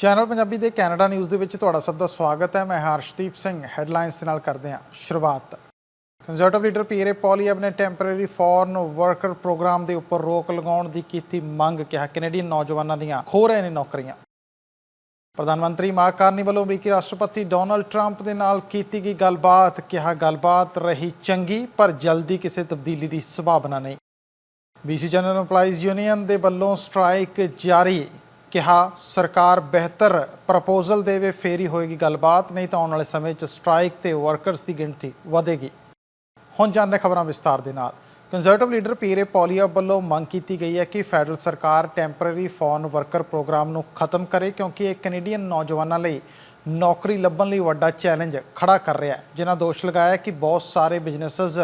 Channel Punjabi ਦੇ Canada news ਦੇ ਵਿੱਚ ਤੁਹਾਡਾ ਸਭ ਦਾ ਸਵਾਗਤ ਹੈ। ਮੈਂ ਹਰਸ਼ਦੀਪ ਸਿੰਘ ਹੈਡਲਾਈਨਸ ਨਾਲ ਕਰਦੇ ਹਾਂ ਸ਼ੁਰੂਆਤ। ਕੰਜ਼ਰਵੇਟਿਵ ਲੀਡਰ ਪੀਰੇ ਪੋਲੀਅਬ ਨੇ ਟੈਂਪਰੇਰੀ ਫੋਰਨ ਵਰਕਰ ਪ੍ਰੋਗਰਾਮ ਦੇ ਉੱਪਰ ਰੋਕ ਲਗਾਉਣ ਦੀ ਕੀਤੀ ਮੰਗ ਕਿਹਾ। ਕੈਨੇਡੀਅਨ ਨੌਜਵਾਨਾਂ ਦੀਆਂ ਖੋ ਰਹੇ ਨੇ ਨੌਕਰੀਆਂ। ਪ੍ਰਧਾਨ ਮੰਤਰੀ ਮਾਰਕ ਕਾਰਨੀ ਵੱਲੋਂ ਅਮਰੀਕੀ ਰਾਸ਼ਟਰਪਤੀ ਡੋਨਲਡ ਟਰੰਪ ਦੇ ਨਾਲ ਕੀਤੀ ਗਈ ਗੱਲਬਾਤ। ਕਿਹਾ, ਗੱਲਬਾਤ ਰਹੀ ਚੰਗੀ, ਪਰ ਜਲਦੀ ਕਿਸੇ ਤਬਦੀਲੀ ਦੀ ਸੰਭਾਵਨਾ ਨਹੀਂ। ਬੀਸੀ ਜਨਰਲ EMPLOYEES ਯੂਨੀਅਨ ਦੇ ਵੱਲੋਂ ਸਟ੍ਰਾਈਕ ਜਾਰੀ। ਕਿਹਾ, ਸਰਕਾਰ ਬਿਹਤਰ ਪ੍ਰਪੋਜ਼ਲ ਦੇਵੇ, ਫੇਰੀ ਹੋਏਗੀ ਗੱਲਬਾਤ, ਨਹੀਂ ਤਾਂ ਆਉਣ ਵਾਲੇ ਸਮੇਂ 'ਚ ਸਟ੍ਰਾਈਕ ਤੇ ਵਰਕਰਸ ਦੀ ਗਿਣਤੀ ਵਧੇਗੀ। ਹੁਣ ਜਾਣਦੇ ਖਬਰਾਂ ਵਿਸਤਾਰ ਦੇ ਨਾਲ। ਕੰਜ਼ਰਵੇਟਿਵ ਲੀਡਰ ਪੀਰੇ ਪੋਲੀਆ ਵੱਲੋਂ ਮੰਗ ਕੀਤੀ ਗਈ ਹੈ ਕਿ ਫੈਡਰਲ ਸਰਕਾਰ ਟੈਂਪਰੇਰੀ ਫੋਰਨ ਵਰਕਰ ਪ੍ਰੋਗਰਾਮ ਨੂੰ ਖਤਮ ਕਰੇ, ਕਿਉਂਕਿ ਇਹ ਕੈਨੇਡੀਅਨ ਨੌਜਵਾਨਾਂ ਲਈ ਨੌਕਰੀ ਲੱਭਣ ਲਈ ਵੱਡਾ ਚੈਲੰਜ ਖੜਾ ਕਰ ਰਿਹਾ ਹੈ, ਜਿਨ੍ਹਾਂ ਦੋਸ਼ ਲਗਾਇਆ ਕਿ ਬਹੁਤ ਸਾਰੇ ਬਿਜ਼ਨੈਸਸ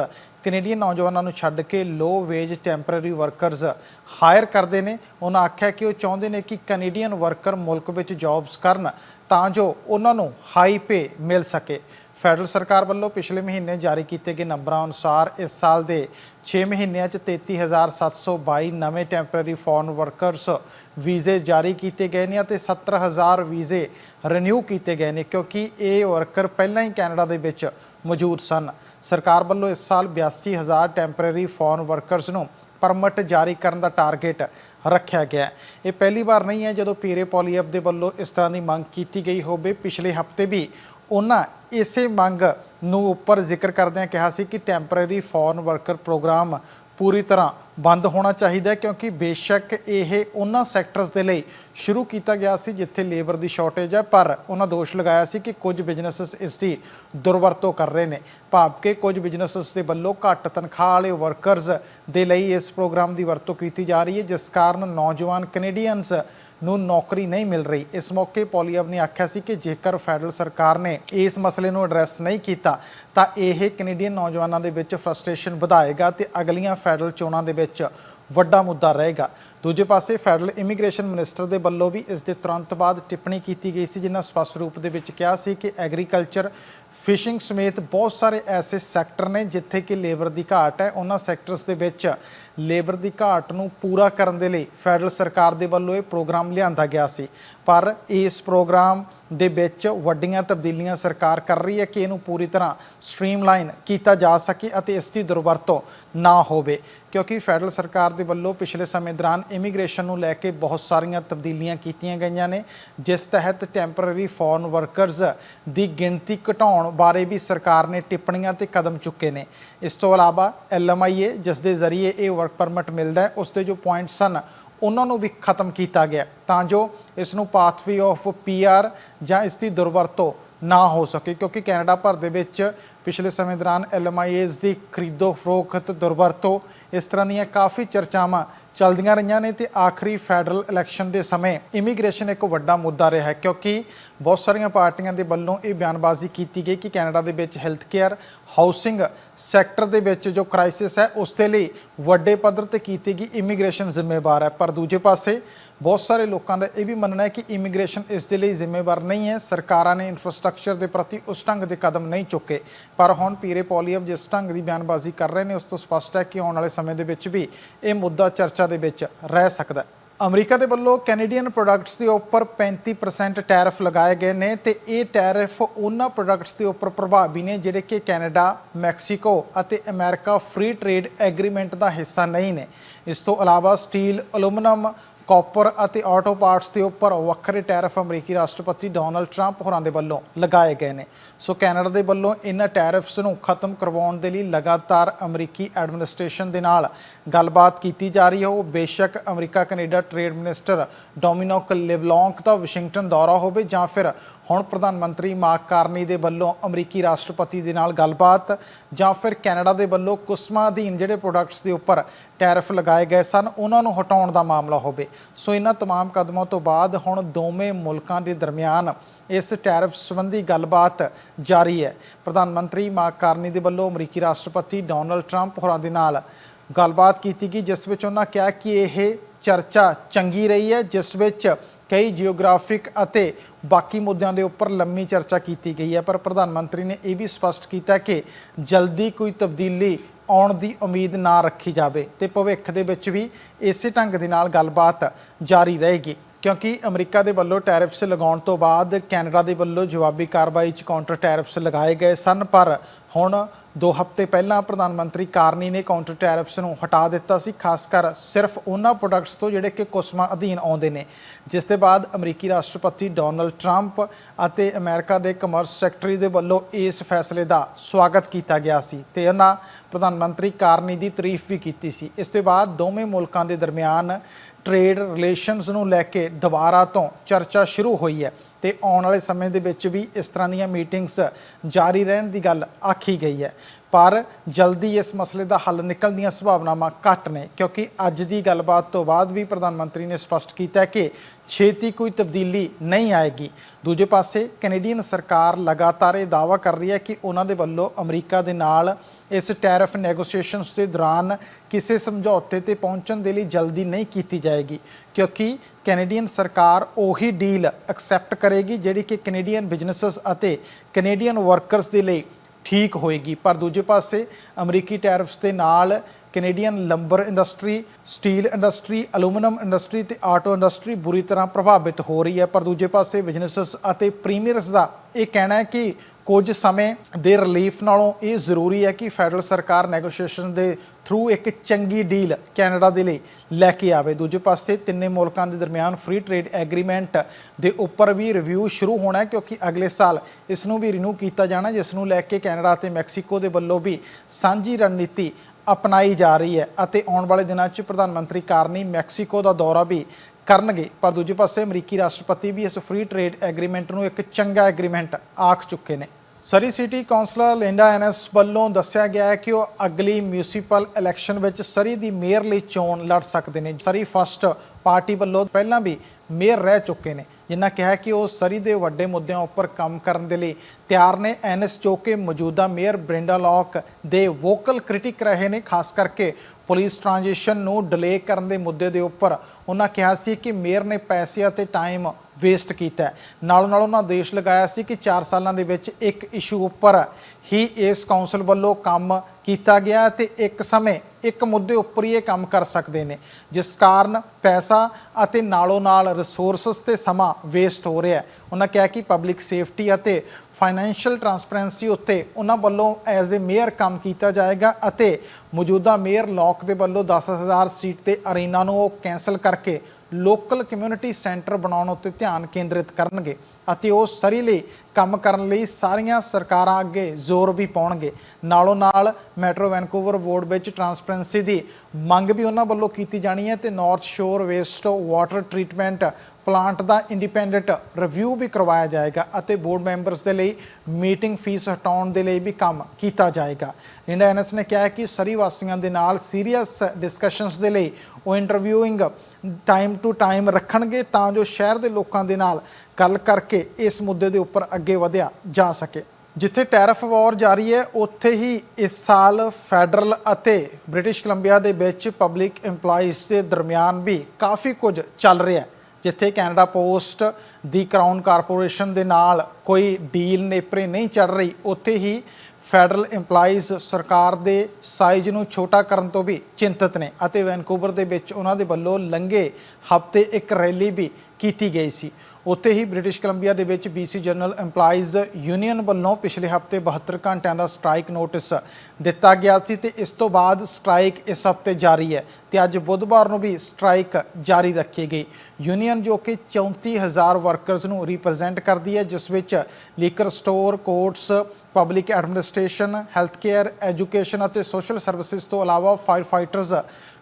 ਕੈਨੇਡੀਅਨ ਨੌਜਵਾਨਾਂ ਨੂੰ ਛੱਡ ਕੇ low wage temporary workers hire ਕਰਦੇ ਨੇ। ਉਹਨਾਂ ਆਖਿਆ ਕਿ ਉਹ ਚਾਹੁੰਦੇ ਨੇ ਕਿ ਕੈਨੇਡੀਅਨ ਵਰਕਰ ਮੁਲਕ ਵਿੱਚ ਜੌਬਸ ਕਰਨ ਤਾਂ ਜੋ ਉਹਨਾਂ ਨੂੰ ਹਾਈ ਪੇ ਮਿਲ ਸਕੇ। ਫੈਡਰਲ ਸਰਕਾਰ ਵੱਲੋਂ ਪਿਛਲੇ ਮਹੀਨੇ ਜਾਰੀ ਕੀਤੇ ਗਏ ਨੰਬਰਾਂ ਅਨੁਸਾਰ ਇਸ ਸਾਲ ਦੇ 6 ਮਹੀਨਿਆਂ 'ਚ 33722 ਨਵੇਂ ਟੈਂਪਰੇਰੀ ਫੋਰਨ ਵਰਕਰਸ ਵੀਜ਼ੇ ਜਾਰੀ ਕੀਤੇ ਗਏ ਨੇ ਅਤੇ 70000 ਵੀਜ਼ੇ ਰੀਨਿਊ ਕੀਤੇ ਗਏ ਨੇ, ਕਿਉਂਕਿ ਇਹ ਵਰਕਰ ਪਹਿਲਾਂ ਹੀ ਕੈਨੇਡਾ ਦੇ ਵਿੱਚ ਮੌਜੂਦ ਸਨ। ਸਰਕਾਰ ਵੱਲੋਂ ਇਸ ਸਾਲ 82000 ਟੈਂਪਰੇਰੀ ਫੋਰਨ ਵਰਕਰਸ ਨੂੰ ਪਰਮਿਟ ਜਾਰੀ ਕਰਨ ਦਾ ਟਾਰਗੇਟ ਰੱਖਿਆ ਗਿਆ ਇਹ ਪਹਿਲੀ ਵਾਰ ਨਹੀਂ ਹੈ ਜਦੋਂ ਪੀਰੇ ਪੋਲੀਅਬ ਦੇ ਵੱਲੋਂ ਇਸ ਤਰ੍ਹਾਂ ਦੀ ਮੰਗ ਕੀਤੀ ਗਈ ਹੋਵੇ। ਪਿਛਲੇ ਹਫ਼ਤੇ ਵੀ ਉਹਨਾਂ ਇਸੇ ਮੰਗ ਨੂੰ ਉੱਪਰ ਜ਼ਿਕਰ ਕਰਦਿਆਂ ਕਿਹਾ ਸੀ ਕਿ ਟੈਂਪਰੇਰੀ ਫੋਰਨ ਵਰਕਰ ਪ੍ਰੋਗਰਾਮ ਪੂਰੀ ਤਰ੍ਹਾਂ ਬੰਦ ਹੋਣਾ ਚਾਹੀਦਾ ਹੈ ਕਿਉਂਕਿ ਬੇਸ਼ੱਕ ਇਹ ਉਹਨਾਂ ਸੈਕਟਰਸ ਦੇ ਲਈ ਸ਼ੁਰੂ ਕੀਤਾ ਗਿਆ ਸੀ ਜਿੱਥੇ ਲੇਬਰ ਦੀ ਸ਼ਾਰਟੇਜ ਹੈ, ਪਰ ਉਹਨਾਂ ਦੋਸ਼ ਲਗਾਇਆ ਸੀ ਕਿ ਕੁਝ ਬਿਜ਼ਨੈਸਸ ਇਸ ਦੀ ਦੁਰਵਰਤੋਂ ਕਰ ਰਹੇ ਨੇ। ਭਾਵ ਕਿ ਕੁਝ ਬਿਜ਼ਨੈਸਸ ਦੇ ਵੱਲੋਂ ਘੱਟ ਤਨਖਾਹ ਵਾਲੇ ਵਰਕਰਜ਼ ਦੇ ਲਈ ਇਸ ਪ੍ਰੋਗਰਾਮ ਦੀ ਵਰਤੋਂ ਕੀਤੀ ਜਾ ਰਹੀ ਹੈ, ਜਿਸ ਕਾਰਨ ਨੌਜਵਾਨ ਕੈਨੇਡੀਅਨਸ ਨੂੰ ਨੌਕਰੀ ਨਹੀਂ ਮਿਲ ਰਹੀ। ਇਸ ਮੌਕੇ ਪੋਲੀਅਬ ਨੇ ਆਖਿਆ ਸੀ ਕਿ ਜੇਕਰ ਫੈਡਰਲ ਸਰਕਾਰ ਨੇ ਇਸ ਮਸਲੇ ਨੂੰ ਐਡਰੈਸ ਨਹੀਂ ਕੀਤਾ, ਤਾਂ ਇਹ ਕੈਨੇਡੀਅਨ ਨੌਜਵਾਨਾਂ ਦੇ ਵਿੱਚ ਫਰਸਟ੍ਰੇਸ਼ਨ ਵਧਾਏਗਾ ਤੇ ਅਗਲੀਆਂ ਫੈਡਰਲ ਚੋਣਾਂ ਦੇ ਵਿੱਚ ਵੱਡਾ ਮੁੱਦਾ ਰਹੇਗਾ। ਦੂਜੇ ਪਾਸੇ ਫੈਡਰਲ ਇਮੀਗ੍ਰੇਸ਼ਨ ਮਿਨਿਸਟਰ ਦੇ ਵੱਲੋਂ ਵੀ ਇਸ ਦੇ ਤੁਰੰਤ ਬਾਅਦ ਟਿੱਪਣੀ ਕੀਤੀ ਗਈ ਸੀ, ਜਿਨ੍ਹਾਂ ਸਪਸ਼ਟ ਰੂਪ ਦੇ ਵਿੱਚ ਕਿਹਾ ਸੀ ਕਿ ਐਗਰੀਕਲਚਰ ਫਿਸ਼ਿੰਗ ਸਮੇਤ ਬਹੁਤ ਸਾਰੇ ਐਸੇ ਸੈਕਟਰ ਨੇ ਜਿੱਥੇ ਕਿ ਲੇਬਰ ਦੀ ਘਾਟ ਹੈ। ਉਹਨਾਂ ਸੈਕਟਰਸ ਦੇ ਵਿੱਚ ਲੇਬਰ ਦੀ ਘਾਟ ਨੂੰ ਪੂਰਾ ਕਰਨ ਦੇ ਲਈ ਫੈਡਰਲ ਸਰਕਾਰ ਦੇ ਵੱਲੋਂ ਇਹ ਪ੍ਰੋਗਰਾਮ ਲਿਆਂਦਾ ਗਿਆ ਸੀ। ਪਰ ਇਸ ਪ੍ਰੋਗਰਾਮ ਦੇ ਵਿੱਚ ਵੱਡੀਆਂ ਤਬਦੀਲੀਆਂ ਸਰਕਾਰ ਕਰ ਰਹੀ ਹੈ ਕਿ ਇਹਨੂੰ ਪੂਰੀ ਤਰ੍ਹਾਂ ਸਟ੍ਰੀਮਲਾਈਨ ਕੀਤਾ ਜਾ ਸਕੇ ਅਤੇ ਇਸ ਦੀ ਦੁਰਵਰਤੋਂ ਨਾ ਹੋਵੇ। ਕਿਉਂਕਿ ਫੈਡਰਲ ਸਰਕਾਰ ਦੇ ਵੱਲੋਂ ਪਿਛਲੇ ਸਮੇਂ ਦੌਰਾਨ ਇਮੀਗ੍ਰੇਸ਼ਨ ਨੂੰ ਲੈ ਕੇ ਬਹੁਤ ਸਾਰੀਆਂ ਤਬਦੀਲੀਆਂ ਕੀਤੀਆਂ ਗਈਆਂ ਨੇ, ਜਿਸ ਤਹਿਤ ਟੈਂਪਰੇਰੀ ਫੋਰਨ ਵਰਕਰਜ਼ ਦੀ ਗਿਣਤੀ ਘਟਾਉਣ ਬਾਰੇ ਵੀ ਸਰਕਾਰ ਨੇ ਟਿੱਪਣੀਆਂ ਤੇ ਕਦਮ ਚੁੱਕੇ ਨੇ। ਇਸ ਤੋਂ ਇਲਾਵਾ ਐਲਐਮਆਈਏ ਜਿਸ ਦੇ ਜ਼ਰੀਏ ਇਹ ਵਰਕ ਪਰਮਿਟ ਮਿਲਦਾ ਹੈ, ਉਸ ਦੇ ਜੋ ਪੁਆਇੰਟਸ ਹਨ ਉਹਨਾਂ ਨੂੰ ਵੀ ਖਤਮ ਕੀਤਾ ਗਿਆ ਤਾਂ ਜੋ ਇਸ ਨੂੰ ਪਾਥਵੇ ਆਫ ਪੀਆਰ ਜਾਂ ਇਸ ਦੀ ਦੁਰਵਰਤੋਂ ਨਾ ਹੋ ਸਕੇ, ਕਿਉਂਕਿ ਕੈਨੇਡਾ ਭਰ ਦੇ ਵਿੱਚ ਪਿਛਲੇ ਸਮੇਂ ਦੌਰਾਨ ਐਲਐਮਆਈਏਸ ਦੀ ਖਰੀਦੋ ਫਰੋਖਤ ਦੁਰਵਰਤੋਂ ਇਸ ਤਰ੍ਹਾਂ ਦੀਆਂ ਕਾਫੀ ਚਰਚਾਵਾਂ ਚੱਲਦੀਆਂ ਰਹੀਆਂ ਨੇ ਤੇ ਆਖਰੀ ਫੈਡਰਲ ਇਲੈਕਸ਼ਨ ਦੇ ਸਮੇਂ ਇਮੀਗ੍ਰੇਸ਼ਨ ਇੱਕ ਵੱਡਾ ਮੁੱਦਾ ਰਿਹਾ ਹੈ, ਕਿਉਂਕਿ ਬਹੁਤ ਸਾਰੀਆਂ ਪਾਰਟੀਆਂ ਦੇ ਵੱਲੋਂ ਇਹ ਬਿਆਨਬਾਜ਼ੀ ਕੀਤੀ ਗਈ ਕਿ ਕੈਨੇਡਾ ਦੇ ਵਿੱਚ ਹੈਲਥ ਕੇਅਰ ਹਾਊਸਿੰਗ ਸੈਕਟਰ ਦੇ ਵਿੱਚ ਜੋ ਕ੍ਰਾਈਸਿਸ ਹੈ, ਉਸ ਦੇ ਲਈ ਵੱਡੇ ਪੱਧਰ ਤੇ ਕੀਤੀ ਗਈ ਇਮੀਗ੍ਰੇਸ਼ਨ ਜ਼ਿੰਮੇਵਾਰ ਹੈ। ਪਰ ਦੂਜੇ ਪਾਸੇ ਬਹੁਤ ਸਾਰੇ ਲੋਕਾਂ ਦਾ ਇਹ ਵੀ ਮੰਨਣਾ ਹੈ ਕਿ ਇਮੀਗ੍ਰੇਸ਼ਨ ਇਸ ਦੇ ਲਈ ਜ਼ਿੰਮੇਵਾਰ ਨਹੀਂ ਹੈ। ਸਰਕਾਰਾਂ ਨੇ ਇਨਫਰਾਸਟ੍ਰਕਚਰ ਦੇ ਪ੍ਰਤੀ ਉਸ ਢੰਗ ਦੇ ਕਦਮ ਨਹੀਂ ਚੁੱਕੇ। ਪਰ ਹੁਣ ਪੀਰੇ ਪੋਲੀਅਮ ਜਿਸ ਢੰਗ ਦੀ ਬਿਆਨਬਾਜ਼ੀ ਕਰ ਰਹੇ ਨੇ, ਉਸ ਤੋਂ ਸਪਸ਼ਟ ਹੈ ਕਿ ਆਉਣ ਵਾਲੇ ਸਮੇਂ ਦੇ ਵਿੱਚ ਵੀ ਇਹ ਮੁੱਦਾ ਚਰਚਾ ਦੇ ਵਿੱਚ ਰਹਿ ਸਕਦਾ ਹੈ। ਅਮਰੀਕਾ ਦੇ ਵੱਲੋਂ ਕੈਨੇਡੀਅਨ ਪ੍ਰੋਡਕਟਸ ਦੇ ਉੱਪਰ 35% ਟੈਰਿਫ ਲਗਾਏ ਗਏ ਨੇ ਤੇ ਇਹ ਟੈਰਿਫ ਉਹਨਾਂ ਪ੍ਰੋਡਕਟਸ ਦੇ ਉੱਪਰ ਪ੍ਰਭਾਵੀ ਨੇ ਜਿਹੜੇ ਕਿ ਕੈਨੇਡਾ, ਮੈਕਸੀਕੋ ਅਤੇ ਅਮਰੀਕਾ ਫ੍ਰੀ ਟ੍ਰੇਡ ਐਗਰੀਮੈਂਟ ਦਾ ਹਿੱਸਾ ਨਹੀਂ ਨੇ। ਇਸ ਤੋਂ ਇਲਾਵਾ ਸਟੀਲ ਐਲੂਮੀਨੀਅਮ ਕਾਪਰ ਅਤੇ ਆਟੋ ਪਾਰਟਸ ਦੇ ਉੱਪਰ ਵੱਖਰੇ ਟੈਰਿਫ ਅਮਰੀਕੀ ਰਾਸ਼ਟਰਪਤੀ ਡੋਨਲਡ ਟਰੰਪ ਹੋਰਾਂ ਦੇ ਵੱਲੋਂ ਲਗਾਏ ਗਏ ਨੇ। ਸੋ ਕੈਨੇਡਾ ਦੇ ਵੱਲੋਂ ਇਹਨਾਂ ਟੈਰਿਫਸ ਨੂੰ ਖਤਮ ਕਰਵਾਉਣ ਦੇ ਲਈ ਲਗਾਤਾਰ ਅਮਰੀਕੀ ਐਡਮਿਨਿਸਟ੍ਰੇਸ਼ਨ ਦੇ ਨਾਲ ਗੱਲਬਾਤ ਕੀਤੀ ਜਾ ਰਹੀ ਹੈ। ਉਹ ਬੇਸ਼ੱਕ America, Canada trade minister Dominic LeBlanc ਦਾ ਵਾਸ਼ਿੰਗਟਨ ਦੌਰਾ ਹੋਵੇ ਜਾਂ ਫਿਰ ਹੁਣ ਪ੍ਰਧਾਨ ਮੰਤਰੀ ਮਾਰਕ ਕਾਰਨੀ ਦੇ ਵੱਲੋਂ ਅਮਰੀਕੀ ਰਾਸ਼ਟਰਪਤੀ ਦੇ ਨਾਲ ਗੱਲਬਾਤ ਜਾਂ ਫਿਰ ਕੈਨੇਡਾ ਦੇ ਵੱਲੋਂ ਕੁਸਮਾ ਅਧੀਨ ਜਿਹੜੇ ਪ੍ਰੋਡਕਟਸ ਦੇ ਉੱਪਰ ਟੈਰਿਫ ਲਗਾਏ ਗਏ ਸਨ ਉਹਨਾਂ ਨੂੰ ਹਟਾਉਣ ਦਾ ਮਾਮਲਾ ਹੋਵੇ ਸੋ ਇਹਨਾਂ तमाम ਕਦਮਾਂ ਤੋਂ ਬਾਅਦ ਹੁਣ ਦੋਵੇਂ ਮੁਲਕਾਂ ਦੇ ਦਰਮਿਆਨ ਇਸ ਟੈਰਿਫ ਸੰਬੰਧੀ ਗੱਲਬਾਤ ਜਾਰੀ ਹੈ ਪ੍ਰਧਾਨ ਮੰਤਰੀ ਮਾਰਕ ਕਾਰਨੀ ਦੇ ਵੱਲੋਂ ਅਮਰੀਕੀ ਰਾਸ਼ਟਰਪਤੀ ਡੋਨਲਡ ਟਰੰਪ ਹੋਰਾਂ ਦੇ ਨਾਲ ਗੱਲਬਾਤ ਕੀਤੀ ਗਈ ਜਿਸ ਵਿੱਚ ਉਹਨਾਂ ਕਿਹਾ ਕਿ ਇਹ ਚਰਚਾ ਚੰਗੀ ਰਹੀ ਹੈ ਜਿਸ ਵਿੱਚ ਕਈ ਜੀਓਗ੍ਰਾਫਿਕ ਅਤੇ ਬਾਕੀ ਮੁੱਦਿਆਂ ਦੇ ਉੱਪਰ ਲੰਮੀ ਚਰਚਾ ਕੀਤੀ ਗਈ ਹੈ ਪਰ ਪ੍ਰਧਾਨ ਮੰਤਰੀ ਨੇ ਇਹ ਵੀ ਸਪਸ਼ਟ ਕੀਤਾ ਕਿ ਜਲਦੀ ਕੋਈ ਤਬਦੀਲੀ ਆਉਣ ਦੀ ਉਮੀਦ ਨਾ ਰੱਖੀ ਜਾਵੇ ਤੇ ਭਵਿੱਖ ਦੇ ਵਿੱਚ ਵੀ ਇਸੇ ਢੰਗ ਦੇ ਨਾਲ ਗੱਲਬਾਤ ਜਾਰੀ ਰਹੇਗੀ। ਕਿਉਂਕਿ ਅਮਰੀਕਾ ਦੇ ਵੱਲੋਂ ਟੈਰਿਫਸ ਲਗਾਉਣ ਤੋਂ ਬਾਅਦ ਕੈਨੇਡਾ ਦੇ ਵੱਲੋਂ ਜਵਾਬੀ ਕਾਰਵਾਈ 'ਚ ਕਾਊਂਟਰ ਟੈਰਿਫਸ ਲਗਾਏ ਗਏ ਸਨ, ਪਰ ਹੁਣ 2 ਹਫ਼ਤੇ ਪਹਿਲਾਂ ਪ੍ਰਧਾਨ ਮੰਤਰੀ ਕਾਰਨੀ ਨੇ ਕਾਊਂਟਰ ਟੈਰਿਫਸ ਨੂੰ ਹਟਾ ਦਿੱਤਾ ਸੀ, ਖਾਸ ਕਰ ਸਿਰਫ ਉਹਨਾਂ ਪ੍ਰੋਡਕਟਸ ਤੋਂ ਜਿਹੜੇ ਕਿ ਕੁਸਮਾ ਅਧੀਨ ਆਉਂਦੇ ਨੇ, ਜਿਸ ਦੇ ਬਾਅਦ ਅਮਰੀਕੀ ਰਾਸ਼ਟਰਪਤੀ ਡੋਨਲਡ ਟਰੰਪ ਅਤੇ ਅਮਰੀਕਾ ਦੇ ਕਮਰਸ ਸੈਕਟਰੀ ਦੇ ਵੱਲੋਂ ਇਸ ਫੈਸਲੇ ਦਾ ਸਵਾਗਤ ਕੀਤਾ ਗਿਆ ਸੀ ਤੇ ਉਹਨਾਂ ਪ੍ਰਧਾਨ ਮੰਤਰੀ ਕਾਰਨੀ ਦੀ ਤਾਰੀਫ ਵੀ ਕੀਤੀ ਸੀ। ਇਸ ਤੋਂ ਬਾਅਦ ਦੋਵੇਂ ਮੁਲਕਾਂ ਦੇ ਦਰਮਿਆਨ ਟ੍ਰੇਡ ਰਿਲੇਸ਼ਨਸ ਨੂੰ ਲੈ ਕੇ ਦੁਬਾਰਾ ਤੋਂ ਚਰਚਾ ਸ਼ੁਰੂ ਹੋਈ ਹੈ। ਤੇ ਆਉਣ ਵਾਲੇ ਸਮੇਂ ਦੇ ਵਿੱਚ ਵੀ ਇਸ ਤਰ੍ਹਾਂ ਦੀਆਂ ਮੀਟਿੰਗਸ ਜਾਰੀ ਰਹਿਣ ਦੀ ਗੱਲ ਆਖੀ ਗਈ ਹੈ। ਪਰ ਜਲਦੀ ਇਸ ਮਸਲੇ ਦਾ ਹੱਲ ਨਿਕਲਣ ਦੀਆਂ ਸੰਭਾਵਨਾਵਾਂ ਘੱਟ ਨੇ, ਕਿਉਂਕਿ ਅੱਜ ਦੀ ਗੱਲਬਾਤ ਤੋਂ ਬਾਅਦ ਵੀ ਪ੍ਰਧਾਨ ਮੰਤਰੀ ਨੇ ਸਪਸ਼ਟ ਕੀਤਾ ਹੈ ਕਿ ਛੇਤੀ ਕੋਈ ਤਬਦੀਲੀ ਨਹੀਂ ਆਏਗੀ। ਦੂਜੇ ਪਾਸੇ ਕੈਨੇਡੀਅਨ ਸਰਕਾਰ ਲਗਾਤਾਰ ਇਹ ਦਾਅਵਾ ਕਰ ਰਹੀ ਹੈ ਕਿ ਉਹਨਾਂ ਦੇ ਵੱਲੋਂ ਅਮਰੀਕਾ ਦੇ ਨਾਲ ਇਸ ਟੈਰਿਫ ਨੈਗੋਸੀਏਸ਼ਨਸ ਦੇ ਦੌਰਾਨ ਕਿਸੇ ਸਮਝੌਤੇ ਤੇ ਪਹੁੰਚਣ ਦੇ ਲਈ ਜਲਦੀ ਨਹੀਂ ਕੀਤੀ ਜਾਏਗੀ, ਕਿਉਂਕਿ ਕੈਨੇਡੀਅਨ ਸਰਕਾਰ ਉਹੀ ਡੀਲ ਐਕਸੈਪਟ ਕਰੇਗੀ ਜਿਹੜੀ ਕਿ ਕੈਨੇਡੀਅਨ ਬਿਜ਼ਨੈਸਸ ਅਤੇ ਕੈਨੇਡੀਅਨ ਵਰਕਰਸ ਦੇ ਲਈ ਠੀਕ ਹੋਏਗੀ। ਪਰ ਦੂਜੇ ਪਾਸੇ ਅਮਰੀਕੀ ਟੈਰਿਫਸ ਦੇ ਨਾਲ Canadian lumber industry steel industry aluminium industry ਤੇ ਆਟੋ ਇੰਡਸਟਰੀ ਬੁਰੀ ਤਰ੍ਹਾਂ ਪ੍ਰਭਾਵਿਤ ਹੋ ਰਹੀ ਹੈ। ਪਰ ਦੂਜੇ ਪਾਸੇ ਬਿਜ਼ਨੈਸਸ ਅਤੇ ਪ੍ਰੀਮੀਅਰਸ ਦਾ ਇਹ ਕਹਿਣਾ ਹੈ ਕਿ ਕੁਝ ਸਮੇਂ ਦੇ ਰਿਲੀਫ ਨਾਲੋਂ ਇਹ ਜ਼ਰੂਰੀ ਹੈ ਕਿ ਫੈਡਰਲ ਸਰਕਾਰ ਨੈਗੋਸ਼ੀਏਸ਼ਨ ਦੇ ਥਰੂ ਇੱਕ ਚੰਗੀ ਡੀਲ ਕੈਨੇਡਾ ਦੇ ਲਈ ਲੈ ਕੇ ਆਵੇ। ਦੂਜੇ ਪਾਸੇ ਤਿੰਨੇ ਮੁਲਕਾਂ ਦੇ ਦਰਮਿਆਨ ਫ੍ਰੀ ਟ੍ਰੇਡ ਐਗਰੀਮੈਂਟ ਦੇ ਉੱਪਰ ਵੀ ਰਿਵਿਊ ਸ਼ੁਰੂ ਹੋਣਾ ਹੈ ਕਿਉਂਕਿ ਅਗਲੇ ਸਾਲ ਇਸ ਨੂੰ ਵੀ ਰਿਨਿਊ ਕੀਤਾ ਜਾਣਾ, ਜਿਸ ਨੂੰ ਲੈ ਕੇ ਕੈਨੇਡਾ ਅਤੇ ਮੈਕਸੀਕੋ ਦੇ ਵੱਲੋਂ ਵੀ ਸਾਂਝੀ ਰਣਨੀਤੀ ਅਪਣਾਈ ਜਾ ਰਹੀ ਹੈ ਅਤੇ ਆਉਣ ਵਾਲੇ ਦਿਨਾਂ 'ਚ ਪ੍ਰਧਾਨ ਮੰਤਰੀ ਕਾਰਨੀ ਮੈਕਸੀਕੋ ਦਾ ਦੌਰਾ ਵੀ ਕਰਨਗੇ। ਪਰ ਦੂਜੇ ਪਾਸੇ ਅਮਰੀਕੀ ਰਾਸ਼ਟਰਪਤੀ ਵੀ ਇਸ ਫ੍ਰੀ ਟ੍ਰੇਡ ਐਗਰੀਮੈਂਟ ਨੂੰ ਇੱਕ ਚੰਗਾ ਐਗਰੀਮੈਂਟ ਆਖ ਚੁੱਕੇ ਨੇ। Surrey city councillor Linda Annis ਵੱਲੋਂ ਦੱਸਿਆ ਗਿਆ ਹੈ ਕਿ ਉਹ ਅਗਲੀ ਮਿਊਨਿਸਪਲ ਇਲੈਕਸ਼ਨ ਵਿੱਚ ਸਰੀ ਦੀ ਮੇਅਰ ਲਈ ਚੋਣ ਲੜ ਸਕਦੇ ਨੇ। ਸਰੀ ਫਸਟ ਪਾਰਟੀ ਵੱਲੋਂ ਪਹਿਲਾਂ ਵੀ ਮੇਅਰ ਰਹਿ ਚੁੱਕੇ ਨੇ। ਜਿਨ੍ਹਾਂ ਕਿਹਾ ਕਿ ਉਹ ਸਰੀ ਦੇ ਵੱਡੇ ਮੁੱਦਿਆਂ ਉੱਪਰ ਕੰਮ ਕਰਨ ਦੇ ਲਈ ਤਿਆਰ ਨੇ। ਐਨਐਸ ਜੋ ਕਿ ਮੌਜੂਦਾ ਮੇਅਰ ਬ੍ਰਿੰਡਾ ਲੌਕ ਦੇ ਵੋਕਲ ਕ੍ਰਿਟਿਕ ਰਹੇ ਨੇ। ਖਾਸ ਕਰਕੇ ਪੁਲਿਸ ਟ੍ਰਾਂਜੀਸ਼ਨ ਨੂੰ ਡਿਲੇ ਕਰਨ ਦੇ ਮੁੱਦੇ ਦੇ ਉੱਪਰ ਉਹਨਾਂ ਕਿਹਾ ਸੀ ਕਿ ਮੇਅਰ ਨੇ ਪੈਸੇ ਅਤੇ ਟਾਈਮ ਵੇਸਟ ਕੀਤਾ ਹੈ। ਨਾਲੋਂ ਨਾਲ ਉਹਨਾਂ ਦੇਸ਼ ਲਗਾਇਆ ਸੀ ਕਿ 4 ਸਾਲਾਂ ਦੇ ਵਿੱਚ ਇੱਕ ਇਸ਼ੂ ਉੱਪਰ ਹੀ ਇਸ ਕਾਉਂਸਲ ਵੱਲੋਂ ਕੰਮ ਕੀਤਾ ਗਿਆ ਤੇ ਇੱਕ ਸਮੇਂ ਇੱਕ ਮੁੱਦੇ ਉੱਪਰ ਹੀ ਇਹ ਕੰਮ ਕਰ ਸਕਦੇ ਨੇ ਜਿਸ ਕਾਰਨ ਪੈਸਾ ਅਤੇ ਨਾਲੋਂ ਨਾਲ ਰਿਸੋਰਸਸ ਤੇ ਸਮਾਂ ਵੇਸਟ ਹੋ ਰਿਹਾ ਹੈ ਉਹਨਾਂ ਕਿਹਾ ਕਿ ਪਬਲਿਕ ਸੇਫਟੀ ਅਤੇ ਫਾਈਨੈਂਸ਼ੀਅਲ ਟਰਾਂਸਪੇਰੈਂਸੀ ਉੱਤੇ ਉਹਨਾਂ ਵੱਲੋਂ ਐਜ਼ ਅ ਮੇਅਰ ਕੰਮ ਕੀਤਾ ਜਾਏਗਾ ਅਤੇ ਮੌਜੂਦਾ ਮੇਅਰ ਲੋਕ ਦੇ ਵੱਲੋਂ 10000 ਸੀਟ ਤੇ ਅਰੀਨਾ ਨੂੰ ਉਹ ਕੈਨਸਲ ਕਰਕੇ ਲੋਕਲ ਕਮਿਊਨਿਟੀ ਸੈਂਟਰ ਬਣਾਉਣ ਉੱਤੇ ਧਿਆਨ ਕੇਂਦਰਿਤ ਕਰਨਗੇ ਅਤੇ ਉਹ ਸਰੀ ਲਈ ਕੰਮ ਕਰਨ ਲਈ ਸਾਰੀਆਂ ਸਰਕਾਰਾਂ ਅੱਗੇ ਜ਼ੋਰ ਵੀ ਪਾਉਣਗੇ। ਨਾਲੋਂ ਨਾਲ ਮੈਟਰੋ ਵੈਨਕੂਵਰ ਬੋਰਡ ਵਿੱਚ ਟਰਾਂਸਪੇਰੈਂਸੀ ਦੀ ਮੰਗ ਵੀ ਉਹਨਾਂ ਵੱਲੋਂ ਕੀਤੀ ਜਾਣੀ ਹੈ ਤੇ North Shore waste water treatment plant ਦਾ ਇੰਡੀਪੈਂਡੈਂਟ ਰਿਵਿਊ ਵੀ ਕਰਵਾਇਆ ਜਾਏਗਾ ਅਤੇ ਬੋਰਡ ਮੈਂਬਰਸ ਦੇ ਲਈ ਮੀਟਿੰਗ ਫੀਸ ਹਟਾਉਣ ਦੇ ਲਈ ਵੀ ਕੰਮ ਕੀਤਾ ਜਾਏਗਾ। ਲਿੰਡਾ ਐਨਐਸ ਨੇ ਕਿਹਾ ਹੈ ਕਿ ਸਰੀ ਵਾਸੀਆਂ ਦੇ ਨਾਲ ਸੀਰੀਅਸ ਡਿਸਕਸ਼ਨਸ ਦੇ ਲਈ ਉਹ ਇੰਟਰਵਿਊਇੰਗ ਟਾਈਮ ਟੂ ਟਾਈਮ ਰੱਖਣਗੇ ਤਾਂ ਜੋ ਸ਼ਹਿਰ ਦੇ ਲੋਕਾਂ ਦੇ ਨਾਲ ਗੱਲ ਕਰਕੇ ਇਸ ਮੁੱਦੇ ਦੇ ਉੱਪਰ ਅੱਗੇ ਵਧਿਆ ਜਾ ਸਕੇ। ਜਿੱਥੇ ਟੈਰਫ ਵਾਰ ਜਾਰੀ ਹੈ, ਉੱਥੇ ਹੀ ਇਸ ਸਾਲ ਫੈਡਰਲ ਅਤੇ ਬ੍ਰਿਟਿਸ਼ ਕੋਲੰਬੀਆ ਦੇ ਵਿੱਚ ਪਬਲਿਕ EMPLOYEES ਦੇ ਦਰਮਿਆਨ ਵੀ ਕਾਫੀ ਕੁਝ ਚੱਲ ਰਿਹਾ ਹੈ। ਜਿੱਥੇ ਕੈਨੇਡਾ ਪੋਸਟ ਦੀ ਕਰਾਊਨ ਕਾਰਪੋਰੇਸ਼ਨ ਦੇ ਨਾਲ ਕੋਈ ਡੀਲ ਨੇਪਰੇ ਨਹੀਂ ਚੱਲ ਰਹੀ, ਉੱਥੇ ਹੀ ਫੈਡਰਲ EMPLOYEES ਸਰਕਾਰ ਦੇ ਸਾਈਜ਼ ਨੂੰ ਛੋਟਾ ਕਰਨ ਤੋਂ ਵੀ ਚਿੰਤਤ ਨੇ ਅਤੇ ਵੈਨਕੂਵਰ ਦੇ ਵਿੱਚ ਉਹਨਾਂ ਦੇ ਵੱਲੋਂ ਲੰਘੇ ਹਫ਼ਤੇ ਇੱਕ ਰੈਲੀ ਵੀ ਕੀਤੀ ਗਈ ਸੀ। ਉੱਥੇ ਹੀ ਬ੍ਰਿਟਿਸ਼ ਕੋਲੰਬੀਆ ਦੇ ਵਿੱਚ BC ਜਨਰਲ EMPLOYEES ਯੂਨੀਅਨ ਵੱਲੋਂ ਪਿਛਲੇ ਹਫ਼ਤੇ 72 ਘੰਟਿਆਂ ਦਾ ਸਟ੍ਰਾਈਕ ਨੋਟਿਸ ਦਿੱਤਾ ਗਿਆ ਸੀ ਤੇ ਇਸ ਤੋਂ ਬਾਅਦ ਸਟ੍ਰਾਈਕ ਇਸ ਹਫ਼ਤੇ ਜਾਰੀ ਹੈ ਤੇ ਅੱਜ ਬੁੱਧਵਾਰ ਨੂੰ ਵੀ ਸਟ੍ਰਾਈਕ ਜਾਰੀ ਰੱਖੀ ਗਈ। ਯੂਨੀਅਨ ਜੋ ਕਿ 34000 ਵਰਕਰਸ ਨੂੰ ਰਿਪਰੈਜ਼ੈਂਟ ਕਰਦੀ ਹੈ, ਜਿਸ ਵਿੱਚ liquor store courts public administration health care education ਅਤੇ ਸੋਸ਼ਲ ਸਰਵਿਸਿਜ਼ ਤੋਂ ਇਲਾਵਾ ਫਾਇਰ ਫਾਈਟਰਸ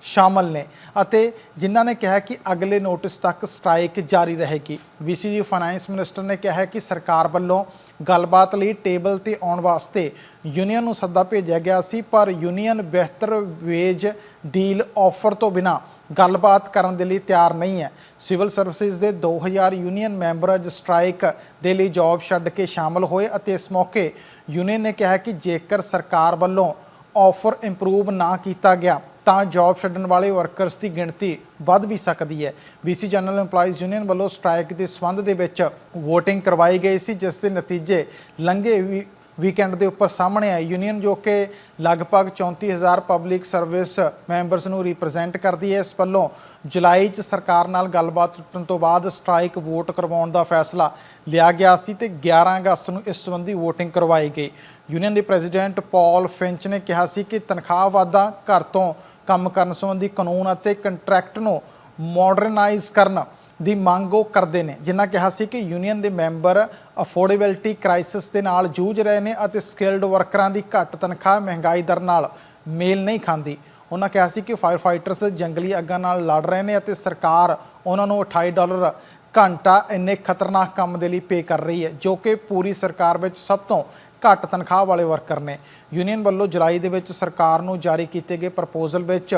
ਸ਼ਾਮਲ ਨੇ। ਅਤੇ ਜਿਨ੍ਹਾਂ ਨੇ ਕਿਹਾ ਕਿ ਅਗਲੇ ਨੋਟਿਸ ਤੱਕ ਸਟ੍ਰਾਈਕ ਜਾਰੀ ਰਹੇਗੀ। BC ਦੀ ਫਾਈਨੈਂਸ ਮਿਨਿਸਟਰ ਨੇ ਕਿਹਾ ਹੈ ਕਿ ਸਰਕਾਰ ਵੱਲੋਂ ਗੱਲਬਾਤ ਲਈ ਟੇਬਲ ਤੇ ਆਉਣ ਵਾਸਤੇ ਯੂਨੀਅਨ ਨੂੰ ਸੱਦਾ ਭੇਜਿਆ ਗਿਆ ਸੀ, ਪਰ ਯੂਨੀਅਨ ਬਿਹਤਰ ਵੇਜ ਡੀਲ ਆਫਰ ਤੋਂ ਬਿਨਾ ਗੱਲਬਾਤ ਕਰਨ ਦੇ ਲਈ ਤਿਆਰ ਨਹੀਂ ਹੈ। ਸਿਵਲ ਸਰਵਿਸਿਜ਼ ਦੇ 2000 ਯੂਨੀਅਨ ਮੈਂਬਰ ਅੱਜ ਸਟ੍ਰਾਈਕ ਦੇ ਲਈ ਜੌਬ ਛੱਡ ਕੇ ਸ਼ਾਮਲ ਹੋਏ ਅਤੇ ਇਸ ਮੌਕੇ ਯੂਨੀਅਨ ਨੇ ਕਿਹਾ ਕਿ ਜੇਕਰ ਸਰਕਾਰ ਵੱਲੋਂ ਆਫਰ ਇੰਪਰੂਵ ਨਾ ਕੀਤਾ ਗਿਆ, ਤਾਂ ਜੌਬ ਛੱਡਣ ਵਾਲੇ ਵਰਕਰਸ ਦੀ ਗਿਣਤੀ ਵੱਧ ਵੀ ਸਕਦੀ ਹੈ। BC ਜਨਰਲ EMPLOYEES ਯੂਨੀਅਨ ਵੱਲੋਂ ਸਟ੍ਰਾਈਕ ਦੇ ਸੰਬੰਧ ਦੇ ਵਿੱਚ VOTING ਕਰਵਾਈ ਗਈ ਸੀ, ਜਿਸ ਦੇ ਨਤੀਜੇ ਲੰਘੇ ਵੀ ਵੀਕਐਂਡ ਦੇ ਉੱਪਰ ਸਾਹਮਣੇ ਆਈ। ਯੂਨੀਅਨ ਜੋ ਕਿ ਲਗਭਗ 34000 ਪਬਲਿਕ ਸਰਵਿਸ ਮੈਂਬਰਸ ਨੂੰ ਰਿਪਰੈਜ਼ੈਂਟ ਕਰਦੀ ਹੈ, ਇਸ ਵੱਲੋਂ ਜੁਲਾਈ 'ਚ ਸਰਕਾਰ ਨਾਲ ਗੱਲਬਾਤ ਟੁੱਟਣ ਤੋਂ ਬਾਅਦ ਸਟ੍ਰਾਈਕ ਵੋਟ ਕਰਵਾਉਣ ਦਾ ਫੈਸਲਾ ਲਿਆ ਗਿਆ ਸੀ ਤੇ 11 ਅਗਸਤ ਨੂੰ ਇਸ ਸੰਬੰਧੀ VOTING ਕਰਵਾਈ ਗਈ। ਯੂਨੀਅਨ ਦੇ ਪ੍ਰੈਜ਼ੀਡੈਂਟ ਪਾਲ ਫਿੰਚ ਨੇ ਕਿਹਾ ਸੀ ਕਿ ਤਨਖਾਹ ਵਾਧਾ ਘਰ ਤੋਂ ਕੰਮ ਕਰਨ ਸੰਬੰਧੀ ਕਾਨੂੰਨ ਅਤੇ ਕੰਟਰੈਕਟ ਨੂੰ ਮਾਡਰਨਾਈਜ਼ ਕਰਨ ਦੀ ਮੰਗ ਉਹ ਕਰਦੇ ਨੇ। ਜਿਨ੍ਹਾਂ ਕਿਹਾ ਸੀ ਕਿ ਯੂਨੀਅਨ ਦੇ ਮੈਂਬਰ ਅਫੋਰਡੇਬਿਲਟੀ ਕ੍ਰਾਈਸਿਸ ਦੇ ਨਾਲ ਜੂਝ ਰਹੇ ਨੇ ਅਤੇ ਸਕਿਲਡ ਵਰਕਰਾਂ ਦੀ ਘੱਟ ਤਨਖਾਹ, ਮਹਿੰਗਾਈ ਦਰ ਨਾਲ ਮੇਲ ਨਹੀਂ ਖਾਂਦੀ। ਉਹਨਾਂ ਕਿਹਾ ਸੀ ਕਿ ਫਾਇਰ ਫਾਈਟਰਸ ਜੰਗਲੀ ਅੱਗਾਂ ਨਾਲ ਲੜ ਰਹੇ ਨੇ ਅਤੇ ਸਰਕਾਰ ਉਹਨਾਂ ਨੂੰ 28 ਡਾਲਰ ਘੰਟਾ ਇੰਨੇ ਖਤਰਨਾਕ ਕੰਮ ਦੇ ਲਈ ਪੇ ਕਰ ਰਹੀ ਹੈ, ਜੋ ਕਿ ਪੂਰੀ ਸਰਕਾਰ ਵਿੱਚ ਸਭ ਤੋਂ ਘੱਟ ਤਨਖਾਹ ਵਾਲੇ ਵਰਕਰ ਨੇ। ਯੂਨੀਅਨ ਵੱਲੋਂ ਜੁਲਾਈ ਦੇ ਵਿੱਚ ਸਰਕਾਰ ਨੂੰ ਜਾਰੀ ਕੀਤੇ ਗਏ ਪ੍ਰਪੋਜ਼ਲ ਵਿੱਚ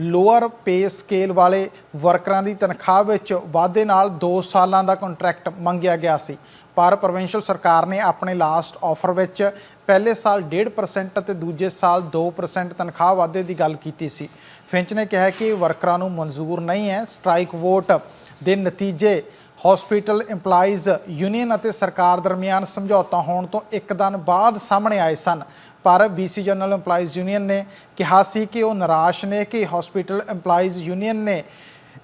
ਲੋਅਰ ਪੇ ਸਕੇਲ ਵਾਲੇ ਵਰਕਰਾਂ ਦੀ ਤਨਖਾਹ ਵਿੱਚ ਵਾਧੇ ਨਾਲ 2 ਸਾਲਾਂ ਦਾ ਕੰਟਰੈਕਟ ਮੰਗਿਆ ਗਿਆ ਸੀ। ਪਰ ਪ੍ਰੋਵਿੰਸ਼ੀਅਲ ਸਰਕਾਰ ਨੇ ਆਪਣੇ ਲਾਸਟ ਆਫਰ ਵਿੱਚ ਪਹਿਲੇ ਸਾਲ 1.5% ਅਤੇ ਦੂਜੇ ਸਾਲ 2% ਤਨਖਾਹ ਵਾਧੇ ਦੀ ਗੱਲ ਕੀਤੀ ਸੀ। ਫਿੰਚ ਨੇ ਕਿਹਾ ਕਿ ਵਰਕਰਾਂ ਨੂੰ ਮਨਜ਼ੂਰ ਨਹੀਂ ਹੈ। ਸਟ੍ਰਾਈਕ ਵੋਟ ਦੇ ਨਤੀਜੇ ਹਸਪੀਟਲ EMPLOYEES ਯੂਨੀਅਨ ਅਤੇ ਸਰਕਾਰ ਦਰਮਿਆਨ ਸਮਝੌਤਾ ਹੋਣ ਤੋਂ ਇੱਕ ਦਿਨ ਬਾਅਦ ਸਾਹਮਣੇ ਆਏ ਸਨ। ਪਰ BC ਜਨਰਲ EMPLOYEES ਯੂਨੀਅਨ ਨੇ ਕਿਹਾ ਸੀ ਕਿ ਉਹ ਨਿਰਾਸ਼ ਨੇ ਕਿ ਹਸਪੀਟਲ EMPLOYEES ਯੂਨੀਅਨ ਨੇ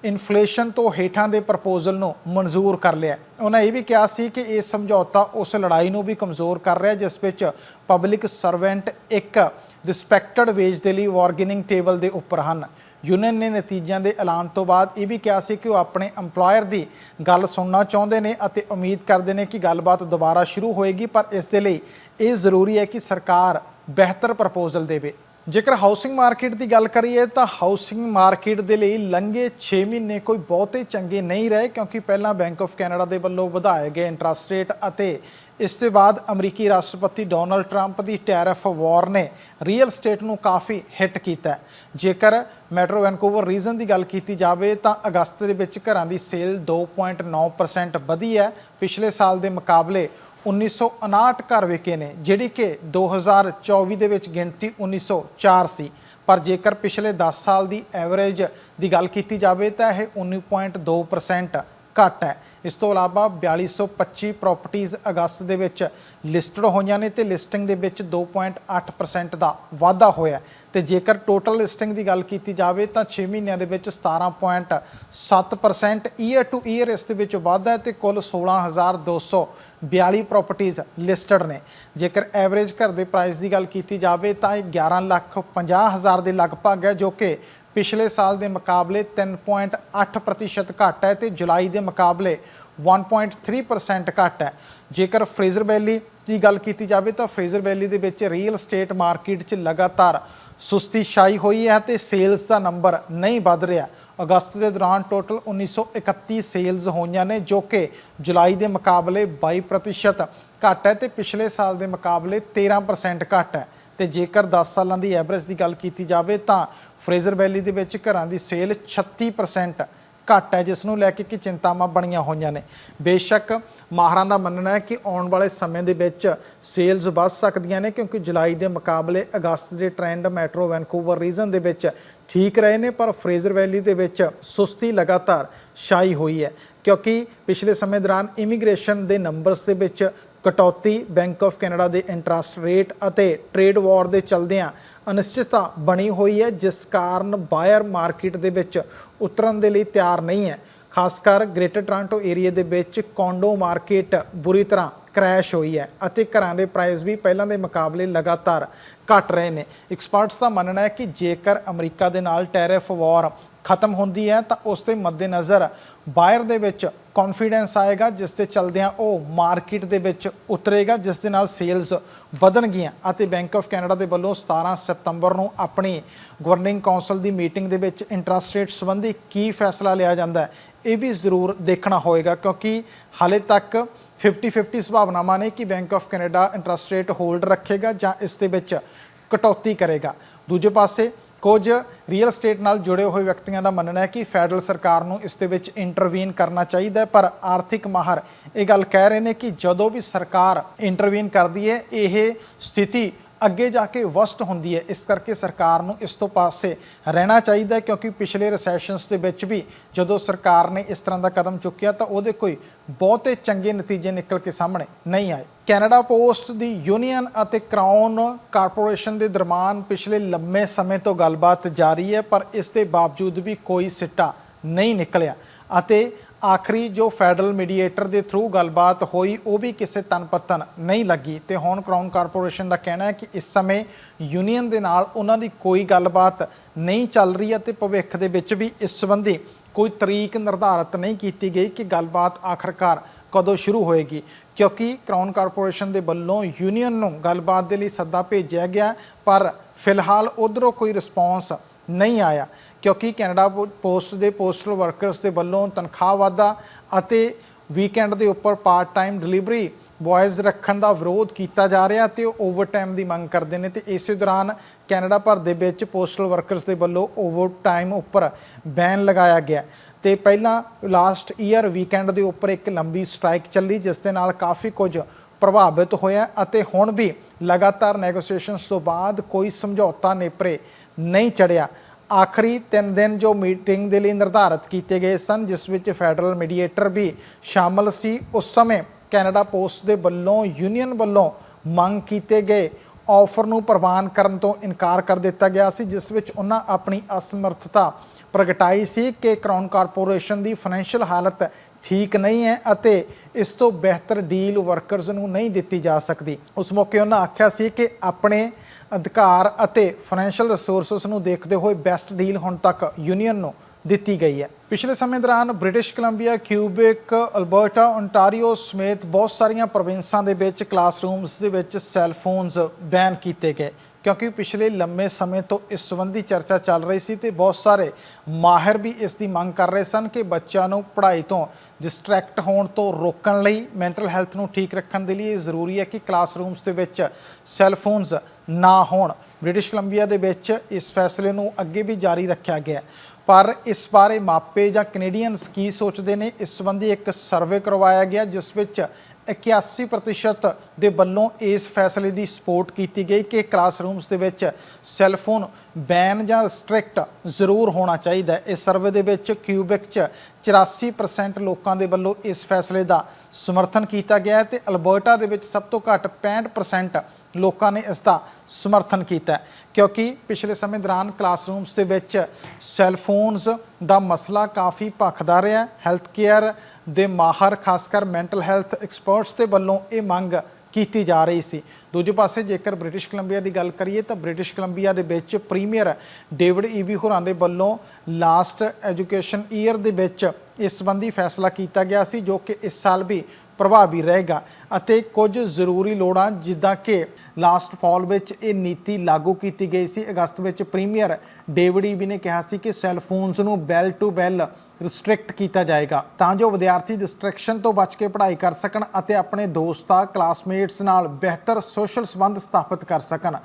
ਇਨਫਲੇਸ਼ਨ ਤੋਂ ਹੇਠਾਂ ਦੇ ਪ੍ਰਪੋਜ਼ਲ ਨੂੰ ਮਨਜ਼ੂਰ ਕਰ ਲਿਆ ਉਹਨਾਂ ਇਹ ਵੀ ਕਿਹਾ ਸੀ ਕਿ ਇਹ ਸਮਝੌਤਾ ਉਸ ਲੜਾਈ ਨੂੰ ਵੀ ਕਮਜ਼ੋਰ ਕਰ ਰਿਹਾ ਜਿਸ ਵਿੱਚ ਪਬਲਿਕ ਸਰਵੈਂਟ ਇੱਕ ਰਿਸਪੈਕਟਡ ਵੇਜ ਦੇ ਲਈ ਵਾਰਗੇਨਿੰਗ ਟੇਬਲ ਦੇ ਉੱਪਰ ਹਨ। ਯੂਨੀਅਨ ਨੇ ਨਤੀਜਿਆਂ ਦੇ ਐਲਾਨ ਤੋਂ ਬਾਅਦ ਇਹ ਵੀ ਕਿਹਾ ਸੀ ਕਿ ਉਹ ਆਪਣੇ EMPLOYER ਦੀ ਗੱਲ ਸੁਣਨਾ ਚਾਹੁੰਦੇ ਨੇ ਅਤੇ ਉਮੀਦ ਕਰਦੇ ਨੇ ਕਿ ਗੱਲਬਾਤ ਦੁਬਾਰਾ ਸ਼ੁਰੂ ਹੋਏਗੀ, ਪਰ ਇਸ ਦੇ ਲਈ ਇਹ ਜ਼ਰੂਰੀ ਹੈ ਕਿ ਸਰਕਾਰ ਬਿਹਤਰ ਪ੍ਰਪੋਜ਼ਲ ਦੇਵੇ। ਜੇਕਰ ਹਾਊਸਿੰਗ ਮਾਰਕੀਟ ਦੀ ਗੱਲ ਕਰੀਏ ਤਾਂ ਹਾਊਸਿੰਗ ਮਾਰਕੀਟ ਦੇ ਲਈ ਲੰਘੇ 6 ਮਹੀਨੇ ਕੋਈ ਬਹੁਤੇ ਚੰਗੇ ਨਹੀਂ ਰਹੇ ਕਿਉਂਕਿ ਪਹਿਲਾਂ ਬੈਂਕ ਆਫ ਕੈਨੇਡਾ ਦੇ ਵੱਲੋਂ ਵਧਾਏ ਗਏ ਇੰਟਰਸਟ ਰੇਟ ਅਤੇ ਇਸ ਤੋਂ ਬਾਅਦ ਅਮਰੀਕੀ ਰਾਸ਼ਟਰਪਤੀ ਡੋਨਲਡ ਟਰੰਪ ਦੀ ਟੈਰਿਫ ਵਾਰ ਨੇ ਰੀਅਲ ਸਟੇਟ ਨੂੰ ਕਾਫੀ ਹਿੱਟ ਕੀਤਾ ਜੇਕਰ ਮੈਟਰੋ ਵੈਨਕੂਵਰ ਰੀਜਨ ਦੀ ਗੱਲ ਕੀਤੀ ਜਾਵੇ ਤਾਂ ਅਗਸਤ ਦੇ ਵਿੱਚ ਘਰਾਂ ਦੀ ਸੇਲ 2.9% ਵਧੀ ਹੈ। ਪਿਛਲੇ ਸਾਲ ਦੇ ਮੁਕਾਬਲੇ 1959 ਘਰ ਵਿਕੇ ਨੇ, ਜਿਹੜੀ ਕਿ 2024 ਦੇ ਵਿੱਚ ਗਿਣਤੀ 1904 ਸੀ ਪਰ ਜੇਕਰ ਪਿਛਲੇ 10 ਸਾਲ ਦੀ ਐਵਰੇਜ ਦੀ ਗੱਲ ਕੀਤੀ ਜਾਵੇ ਤਾਂ ਇਹ 19.2% ਘੱਟ ਹੈ। ਇਸ ਤੋਂ ਇਲਾਵਾ 4225 ਪ੍ਰਾਪਰਟੀਆਂ ਅਗਸਤ ਦੇ ਵਿੱਚ ਲਿਸਟਡ ਹੋਈਆਂ ਨੇ ਤੇ ਲਿਸਟਿੰਗ ਦੇ ਵਿੱਚ 2.8% ਦਾ ਵਾਧਾ ਹੋਇਆ ਤੇ ਜੇਕਰ ਟੋਟਲ ਲਿਸਟਿੰਗ ਦੀ ਗੱਲ ਕੀਤੀ ਜਾਵੇ ਤਾਂ 6 ਮਹੀਨਿਆਂ ਦੇ ਵਿੱਚ 17.7% ਈਅਰ ਟੂ ਈਅਰ ਇਸ ਦੇ ਵਿੱਚ ਵਾਧਾ ਹੈ ਤੇ ਕੁੱਲ 16242 ਪ੍ਰਾਪਰਟੀਆਂ ਲਿਸਟਡ ਨੇ। ਜੇਕਰ ਐਵਰੇਜ ਘਰ ਦੇ ਪ੍ਰਾਈਸ ਦੀ ਗੱਲ ਕੀਤੀ ਜਾਵੇ ਤਾਂ ਇਹ 11 ਲੱਖ 50 ਹਜ਼ਾਰ ਦੇ ਲਗਭਗ ਹੈ, ਜੋ ਕਿ ਪਿਛਲੇ ਸਾਲ ਦੇ ਮੁਕਾਬਲੇ 3.8% ਘੱਟ ਹੈ ਤੇ ਜੁਲਾਈ ਦੇ ਮੁਕਾਬਲੇ 1.3% ਘੱਟ ਹੈ। ਜੇਕਰ ਫਰੇਜ਼ਰ ਵੈਲੀ ਦੀ ਗੱਲ ਕੀਤੀ ਜਾਵੇ ਤਾਂ ਫਰੇਜ਼ਰ ਵੈਲੀ ਦੇ ਵਿੱਚ ਰੀਅਲ ਸਟੇਟ ਮਾਰਕੀਟ 'ਚ ਲਗਾਤਾਰ ਸੁਸਤੀ ਛਾਈ ਹੋਈ ਹੈ ਤੇ ਸੇਲਸ ਦਾ ਨੰਬਰ ਨਹੀਂ ਵੱਧ ਰਿਹਾ। ਅਗਸਤ ਦੇ ਦੌਰਾਨ ਟੋਟਲ 1931 ਸੇਲਸ ਹੋਈਆਂ ਨੇ, ਜੋ ਕਿ ਜੁਲਾਈ ਦੇ ਮੁਕਾਬਲੇ 22% ਘੱਟ ਹੈ ਤੇ ਪਿਛਲੇ ਸਾਲ ਦੇ ਮੁਕਾਬਲੇ 13% ਘੱਟ ਹੈ। ਤੇ ਜੇਕਰ 10 ਸਾਲਾਂ ਦੀ ਐਵਰੇਜ ਦੀ ਗੱਲ ਕੀਤੀ ਜਾਵੇ ਤਾਂ ਫਰੇਜ਼ਰ ਵੈਲੀ ਦੇ ਵਿੱਚ ਘਰਾਂ ਦੀ ਸੇਲ 36% ਘੱਟ ਹੈ, ਜਿਸ ਨੂੰ ਲੈ ਕੇ ਕਿ ਚਿੰਤਾਵਾਂ ਬਣੀਆਂ ਹੋਈਆਂ ਨੇ। ਬੇਸ਼ੱਕ ਮਾਹਰਾਂ ਦਾ ਮੰਨਣਾ ਹੈ ਕਿ ਆਉਣ ਵਾਲੇ ਸਮੇਂ ਦੇ ਵਿੱਚ ਸੇਲਸ ਵੱਧ ਸਕਦੀਆਂ ਨੇ, ਕਿਉਂਕਿ ਜੁਲਾਈ ਦੇ ਮੁਕਾਬਲੇ ਅਗਸਤ ਦੇ ਟ੍ਰੈਂਡ ਮੈਟਰੋ ਵੈਨਕੂਵਰ ਰੀਜਨ ਦੇ ਵਿੱਚ ਠੀਕ ਰਹੇ ਨੇ, ਪਰ ਫਰੇਜ਼ਰ ਵੈਲੀ ਦੇ ਵਿੱਚ ਸੁਸਤੀ ਲਗਾਤਾਰ ਛਾਈ ਹੋਈ ਹੈ। ਕਿਉਂਕਿ ਪਿਛਲੇ ਸਮੇਂ ਦੌਰਾਨ ਇਮੀਗ੍ਰੇਸ਼ਨ ਦੇ ਨੰਬਰਸ ਦੇ ਵਿੱਚ ਕਟੌਤੀ, ਬੈਂਕ ਆਫ ਕੈਨੇਡਾ ਦੇ ਇੰਟਰਸਟ ਰੇਟ ਅਤੇ ਟ੍ਰੇਡ ਵਾਰ ਦੇ ਚਲਦਿਆਂ ਅਨਿਸ਼ਚਿਤਤਾ ਬਣੀ ਹੋਈ ਹੈ, ਜਿਸ ਕਾਰਨ ਬਾਇਰ ਮਾਰਕੀਟ ਦੇ ਵਿੱਚ ਉਤਰਨ ਦੇ ਲਈ ਤਿਆਰ ਨਹੀਂ ਹੈ। ਖਾਸ ਕਰ ਗ੍ਰੇਟਰ ਟੋਰਾਂਟੋ ਏਰੀਆ ਦੇ ਵਿੱਚ ਕੌਂਡੋ ਮਾਰਕੀਟ ਬੁਰੀ ਤਰ੍ਹਾਂ ਕ੍ਰੈਸ਼ ਹੋਈ ਹੈ ਅਤੇ ਘਰਾਂ ਦੇ ਪ੍ਰਾਈਸ ਵੀ ਪਹਿਲਾਂ ਦੇ ਮੁਕਾਬਲੇ ਲਗਾਤਾਰ ਘਟ ਰਹੇ ਨੇ। ਐਕਸਪਰਟਸ ਦਾ ਮੰਨਣਾ ਹੈ ਕਿ ਜੇਕਰ ਅਮਰੀਕਾ ਦੇ ਨਾਲ ਟੈਰਿਫ ਵਾਰ ਖਤਮ ਹੁੰਦੀ ਹੈ, ਤਾਂ ਉਸ ਦੇ ਮੱਦੇਨਜ਼ਰ ਬਾਇਰ ਦੇ ਵਿੱਚ ਕੌਨਫੀਡੈਂਸ ਆਏਗਾ, ਜਿਸ ਦੇ ਚਲਦਿਆਂ ਉਹ ਮਾਰਕੀਟ ਦੇ ਵਿੱਚ ਉਤਰੇਗਾ, ਜਿਸ ਦੇ ਨਾਲ ਸੇਲਸ ਵਧਣਗੀਆਂ ਅਤੇ ਬੈਂਕ ਆਫ ਕੈਨੇਡਾ ਦੇ ਵੱਲੋਂ 17 ਸਤੰਬਰ ਨੂੰ ਆਪਣੀ ਗਵਰਨਿੰਗ ਕੌਂਸਲ ਦੀ ਮੀਟਿੰਗ ਦੇ ਵਿੱਚ ਇੰਟਰਸਟ ਰੇਟ ਸੰਬੰਧੀ ਕੀ ਫੈਸਲਾ ਲਿਆ ਜਾਂਦਾ ਹੈ, ਇਹ ਵੀ ਜ਼ਰੂਰ ਦੇਖਣਾ ਹੋਏਗਾ, ਕਿਉਂਕਿ ਹਾਲੇ ਤੱਕ 50-50 ਸੰਭਾਵਨਾਵਾਂ ਨੇ ਕਿ Bank of Canada interest rate hold ਰੱਖੇਗਾ ਜਾਂ ਇਸ ਦੇ ਵਿੱਚ ਕਟੌਤੀ ਕਰੇਗਾ। ਦੂਜੇ ਪਾਸੇ ਕੁਝ ਰੀਅਲ ਸਟੇਟ ਨਾਲ ਜੁੜੇ ਹੋਏ ਵਿਅਕਤੀਆਂ ਦਾ ਮੰਨਣਾ ਹੈ ਕਿ ਫੈਡਰਲ ਸਰਕਾਰ ਨੂੰ ਇਸ ਦੇ ਵਿੱਚ ਇੰਟਰਵੀਨ ਕਰਨਾ ਚਾਹੀਦਾ ਹੈ, ਪਰ ਆਰਥਿਕ ਮਾਹਰ ਇਹ ਗੱਲ ਕਹਿ ਰਹੇ ਨੇ ਕਿ ਜਦੋਂ ਵੀ ਸਰਕਾਰ ਇੰਟਰਵੀਨ ਕਰਦੀ ਹੈ, ਇਹ ਸਥਿਤੀ ਅੱਗੇ ਜਾ ਕੇ ਵਸਟ ਹੁੰਦੀ ਹੈ। ਇਸ ਕਰਕੇ ਸਰਕਾਰ ਨੂੰ ਇਸ ਤੋਂ ਪਾਸੇ ਰਹਿਣਾ ਚਾਹੀਦਾ ਕਿਉਂਕਿ ਪਿਛਲੇ ਰੈਸੈਸ਼ਨਸ ਦੇ ਵਿੱਚ ਵੀ ਜਦੋਂ ਸਰਕਾਰ ਨੇ ਇਸ ਤਰ੍ਹਾਂ ਦਾ ਕਦਮ ਚੁੱਕਿਆ ਤਾਂ ਉਹਦੇ ਕੋਈ ਬਹੁਤੇ ਚੰਗੇ ਨਤੀਜੇ ਨਿਕਲ ਕੇ ਸਾਹਮਣੇ ਨਹੀਂ ਆਏ। ਕੈਨੇਡਾ ਪੋਸਟ ਦੀ ਯੂਨੀਅਨ ਅਤੇ ਕਰਾਊਨ ਕਾਰਪੋਰੇਸ਼ਨ ਦੇ ਦਰਮਿਆਨ ਪਿਛਲੇ ਲੰਮੇ ਸਮੇਂ ਤੋਂ ਗੱਲਬਾਤ ਜਾਰੀ ਹੈ, ਪਰ ਇਸ ਦੇ ਬਾਵਜੂਦ ਵੀ ਕੋਈ ਸਿੱਟਾ ਨਹੀਂ ਨਿਕਲਿਆ ਅਤੇ ਆਖਰੀ ਜੋ ਫੈਡਰਲ ਮੀਡੀਏਟਰ ਦੇ ਥਰੂ ਗੱਲਬਾਤ ਹੋਈ, ਉਹ ਵੀ ਕਿਸੇ ਤਨਪਤਨ ਨਹੀਂ ਲੱਗੀ। ਤੇ ਹੁਣ ਕਰਾਊਨ ਕਾਰਪੋਰੇਸ਼ਨ ਦਾ ਕਹਿਣਾ ਹੈ ਕਿ ਇਸ ਸਮੇਂ ਯੂਨੀਅਨ ਦੇ ਨਾਲ ਉਹਨਾਂ ਦੀ ਕੋਈ ਗੱਲਬਾਤ ਨਹੀਂ ਚੱਲ ਰਹੀ ਅਤੇ ਭਵਿੱਖ ਦੇ ਵਿੱਚ ਵੀ ਇਸ ਸੰਬੰਧੀ ਕੋਈ ਤਰੀਕ ਨਿਰਧਾਰਤ ਨਹੀਂ ਕੀਤੀ ਗਈ ਕਿ ਗੱਲਬਾਤ ਆਖਰਕਾਰ ਕਦੋਂ ਸ਼ੁਰੂ ਹੋਏਗੀ। ਕਿਉਂਕਿ ਕਰਾਊਨ ਕਾਰਪੋਰੇਸ਼ਨ ਦੇ ਵੱਲੋਂ ਯੂਨੀਅਨ ਨੂੰ ਗੱਲਬਾਤ ਦੇ ਲਈ ਸੱਦਾ ਭੇਜਿਆ ਗਿਆ, ਪਰ ਫਿਲਹਾਲ ਉਧਰੋਂ ਕੋਈ ਰਿਸਪੌਂਸ ਨਹੀਂ ਆਇਆ। ਕਿਉਂਕਿ ਕੈਨੇਡਾ ਪੋ- ਪੋਸਟ ਦੇ ਪੋਸਟਲ ਵਰਕਰਸ ਦੇ ਵੱਲੋਂ ਤਨਖਾਹ ਵਾਧਾ ਅਤੇ ਵੀਕਐਂਡ ਦੇ ਉੱਪਰ ਪਾਰਟ ਟਾਈਮ ਡਿਲੀਵਰੀ ਬॉयਜ਼ ਰੱਖਣ ਦਾ ਵਿਰੋਧ ਕੀਤਾ ਜਾ ਰਿਹਾ ਤੇ ਉਹ ਓਵਰਟਾਈਮ ਦੀ ਮੰਗ ਕਰਦੇ ਨੇ ਤੇ ਇਸੇ ਦੌਰਾਨ ਕੈਨੇਡਾ ਭਰ ਦੇ ਵਿੱਚ ਪੋਸਟਲ ਵਰਕਰਸ ਦੇ ਵੱਲੋਂ ਓਵਰਟਾਈਮ ਉੱਪਰ ਬੈਨ ਲਗਾਇਆ ਗਿਆ। ਤੇ ਪਹਿਲਾਂ ਲਾਸਟ ਈਅਰ ਵੀਕਐਂਡ ਦੇ ਉੱਪਰ ਇੱਕ ਲੰਬੀ ਸਟ੍ਰਾਈਕ ਚੱਲੀ, ਜਿਸ ਦੇ ਨਾਲ ਕਾਫੀ ਕੁਝ ਪ੍ਰਭਾਵਿਤ ਹੋਇਆ ਅਤੇ ਹੁਣ ਵੀ ਲਗਾਤਾਰ ਨੈਗੋਸੀਏਸ਼ਨਸ ਤੋਂ ਬਾਅਦ ਕੋਈ ਸਮਝੌਤਾ ਨੇਪਰੇ ਨਹੀਂ ਚੜਿਆ। ਆਖਰੀ 3 ਦਿਨ ਜੋ ਮੀਟਿੰਗ ਦੇ ਲਈ ਨਿਰਧਾਰਤ ਕੀਤੇ ਗਏ ਸਨ, ਜਿਸ ਵਿੱਚ ਫੈਡਰਲ ਮੀਡੀਏਟਰ ਵੀ ਸ਼ਾਮਲ ਸੀ, ਉਸ ਸਮੇਂ ਕੈਨੇਡਾ ਪੋਸਟ ਦੇ ਵੱਲੋਂ, ਯੂਨੀਅਨ ਵੱਲੋਂ ਮੰਗ ਕੀਤੇ ਗਏ ਆਫਰ ਨੂੰ ਪ੍ਰਵਾਨ ਕਰਨ ਤੋਂ ਇਨਕਾਰ ਕਰ ਦਿੱਤਾ ਗਿਆ ਸੀ, ਜਿਸ ਵਿੱਚ ਉਹਨਾਂ ਆਪਣੀ ਅਸਮਰਥਤਾ ਪ੍ਰਗਟਾਈ ਸੀ ਕਿ ਕਰਾਊਨ ਕਾਰਪੋਰੇਸ਼ਨ ਦੀ ਫਾਈਨੈਂਸ਼ੀਅਲ ਹਾਲਤ ਠੀਕ ਨਹੀਂ ਹੈ ਅਤੇ ਇਸ ਤੋਂ ਬਿਹਤਰ ਡੀਲ ਵਰਕਰਸ ਨੂੰ ਨਹੀਂ ਦਿੱਤੀ ਜਾ ਸਕਦੀ। ਉਸ ਮੌਕੇ ਉਹਨਾਂ ਆਖਿਆ ਸੀ ਕਿ ਆਪਣੇ ਅਧਿਕਾਰ ਅਤੇ ਫਾਈਨੈਂਸ਼ੀਅਲ ਰਿਸੋਰਸਸ ਨੂੰ ਦੇਖਦੇ ਹੋਏ ਬੈਸਟ ਡੀਲ ਹੁਣ ਤੱਕ ਯੂਨੀਅਨ ਨੂੰ ਦਿੱਤੀ ਗਈ ਹੈ। ਪਿਛਲੇ ਸਮੇਂ ਦੌਰਾਨ British Columbia, Quebec, Alberta Ontario ਸਮੇਤ ਬਹੁਤ ਸਾਰੀਆਂ ਪ੍ਰੋਵਿੰਸਾਂ ਦੇ ਵਿੱਚ ਕਲਾਸਰੂਮਸ ਦੇ ਵਿੱਚ ਸੈੱਲ ਫੋਨਸ ਬੈਨ ਕੀਤੇ ਗਏ। ਕਿਉਂਕਿ ਪਿਛਲੇ ਲੰਮੇ ਸਮੇਂ ਤੋਂ ਇਸ ਸੰਬੰਧੀ ਚਰਚਾ ਚੱਲ ਰਹੀ ਸੀ ਤੇ ਬਹੁਤ ਸਾਰੇ ਮਾਹਿਰ ਵੀ ਇਸ ਦੀ ਮੰਗ ਕਰ ਰਹੇ ਸਨ ਕਿ ਬੱਚਿਆਂ ਨੂੰ ਪੜ੍ਹਾਈ ਤੋਂ ਡਿਸਟਰੈਕਟ ਹੋਣ ਤੋਂ ਰੋਕਣ ਲਈ ਮੈਂਟਲ ਹੈਲਥ ਨੂੰ ਠੀਕ ਰੱਖਣ ਦੇ ਲਈ ਇਹ ਜ਼ਰੂਰੀ ਹੈ ਕਿ ਕਲਾਸਰੂਮਸ ਦੇ ਵਿੱਚ ਸੈੱਲ ਫੋਨਸ ਨਾ ਹੋਣ। ਬ੍ਰਿਟਿਸ਼ ਕੋਲੰਬੀਆ ਦੇ ਵਿੱਚ ਇਸ ਫੈਸਲੇ ਨੂੰ ਅੱਗੇ ਵੀ ਜਾਰੀ ਰੱਖਿਆ ਗਿਆ ਪਰ ਇਸ ਬਾਰੇ ਮਾਪੇ ਜਾਂ ਕੈਨੇਡੀਅਨਸ ਕੀ ਸੋਚਦੇ ਨੇ, ਇਸ ਸੰਬੰਧੀ ਇੱਕ ਸਰਵੇ ਕਰਵਾਇਆ ਗਿਆ, ਜਿਸ ਵਿੱਚ 81% ਦੇ ਵੱਲੋਂ ਇਸ ਫੈਸਲੇ ਦੀ ਸਪੋਰਟ ਕੀਤੀ ਗਈ ਕਿ ਕਲਾਸਰੂਮਸ ਦੇ ਵਿੱਚ ਸੈੱਲਫੋਨ ਬੈਨ ਜਾਂ ਰਿਸਟ੍ਰਿਕਟ ਜ਼ਰੂਰ ਹੋਣਾ ਚਾਹੀਦਾ ਇਸ ਸਰਵੇ ਦੇ ਵਿੱਚ ਕਿਊਬਿਕ ਚ 84% ਲੋਕਾਂ ਦੇ ਵੱਲੋਂ ਇਸ ਫੈਸਲੇ ਦਾ ਸਮਰਥਨ ਕੀਤਾ ਗਿਆ ਹੈ ਤੇ ਅਲਬਰਟਾ ਦੇ ਵਿੱਚ ਸਭ ਤੋਂ ਘੱਟ 65% ਲੋਕਾਂ ਨੇ ਇਸ ਦਾ ਸਮਰਥਨ ਕੀਤਾ ਕਿਉਂਕਿ ਪਿਛਲੇ ਸਮੇਂ ਦੌਰਾਨ ਕਲਾਸਰੂਮਸ ਦੇ ਵਿੱਚ ਸੈੱਲ ਫੋਨਸ ਦਾ ਮਸਲਾ ਕਾਫੀ ਭਖਦਾ ਰਿਹਾ ਹੈਲਥ ਕੇਅਰ ਦੇ ਮਾਹਰ ਖਾਸ ਕਰ ਮੈਂਟਲ ਹੈਲਥ ਐਕਸਪਰਟਸ ਦੇ ਵੱਲੋਂ ਇਹ ਮੰਗ ਕੀਤੀ ਜਾ ਰਹੀ ਸੀ। ਦੂਜੇ ਪਾਸੇ ਜੇਕਰ ਬ੍ਰਿਟਿਸ਼ ਕੋਲੰਬੀਆ ਦੀ ਗੱਲ ਕਰੀਏ ਤਾਂ ਬ੍ਰਿਟਿਸ਼ ਕੋਲੰਬੀਆ ਦੇ ਵਿੱਚ ਪ੍ਰੀਮੀਅਰ ਡੇਵਿਡ ਈਵੀ ਹੋਰਾਂ ਦੇ ਵੱਲੋਂ ਲਾਸਟ ਐਜੂਕੇਸ਼ਨ ਈਅਰ ਦੇ ਵਿੱਚ ਇਸ ਸੰਬੰਧੀ ਫੈਸਲਾ ਕੀਤਾ ਗਿਆ ਸੀ, ਜੋ ਕਿ ਇਸ ਸਾਲ ਵੀ ਪ੍ਰਭਾਵੀ ਰਹੇਗਾ ਅਤੇ ਕੁਝ ਜ਼ਰੂਰੀ ਲੋੜਾਂ ਜਿੱਦਾਂ ਕਿ ਲਾਸਟ ਫਾਲ ਵਿੱਚ ਇਹ ਨੀਤੀ ਲਾਗੂ ਕੀਤੀ ਗਈ ਸੀ। ਅਗਸਤ ਵਿੱਚ ਪ੍ਰੀਮੀਅਰ ਡੇਵਿਡ ਈਵੀ ਨੇ ਕਿਹਾ ਸੀ ਕਿ ਸੈੱਲ ਫੋਨਸ ਨੂੰ ਬੈਲ ਟੂ ਬੈਲ ਰਿਸਟ੍ਰਿਕਟ ਕੀਤਾ ਜਾਏਗਾ, ਤਾਂ ਜੋ ਵਿਦਿਆਰਥੀ ਡਿਸਟਰੈਕਸ਼ਨ ਤੋਂ ਬਚ ਕੇ ਪੜ੍ਹਾਈ ਕਰ ਸਕਣ ਅਤੇ ਆਪਣੇ ਦੋਸਤਾਂ ਕਲਾਸਮੇਟਸ ਨਾਲ ਬਿਹਤਰ ਸੋਸ਼ਲ ਸੰਬੰਧ ਸਥਾਪਿਤ ਕਰ ਸਕਣ।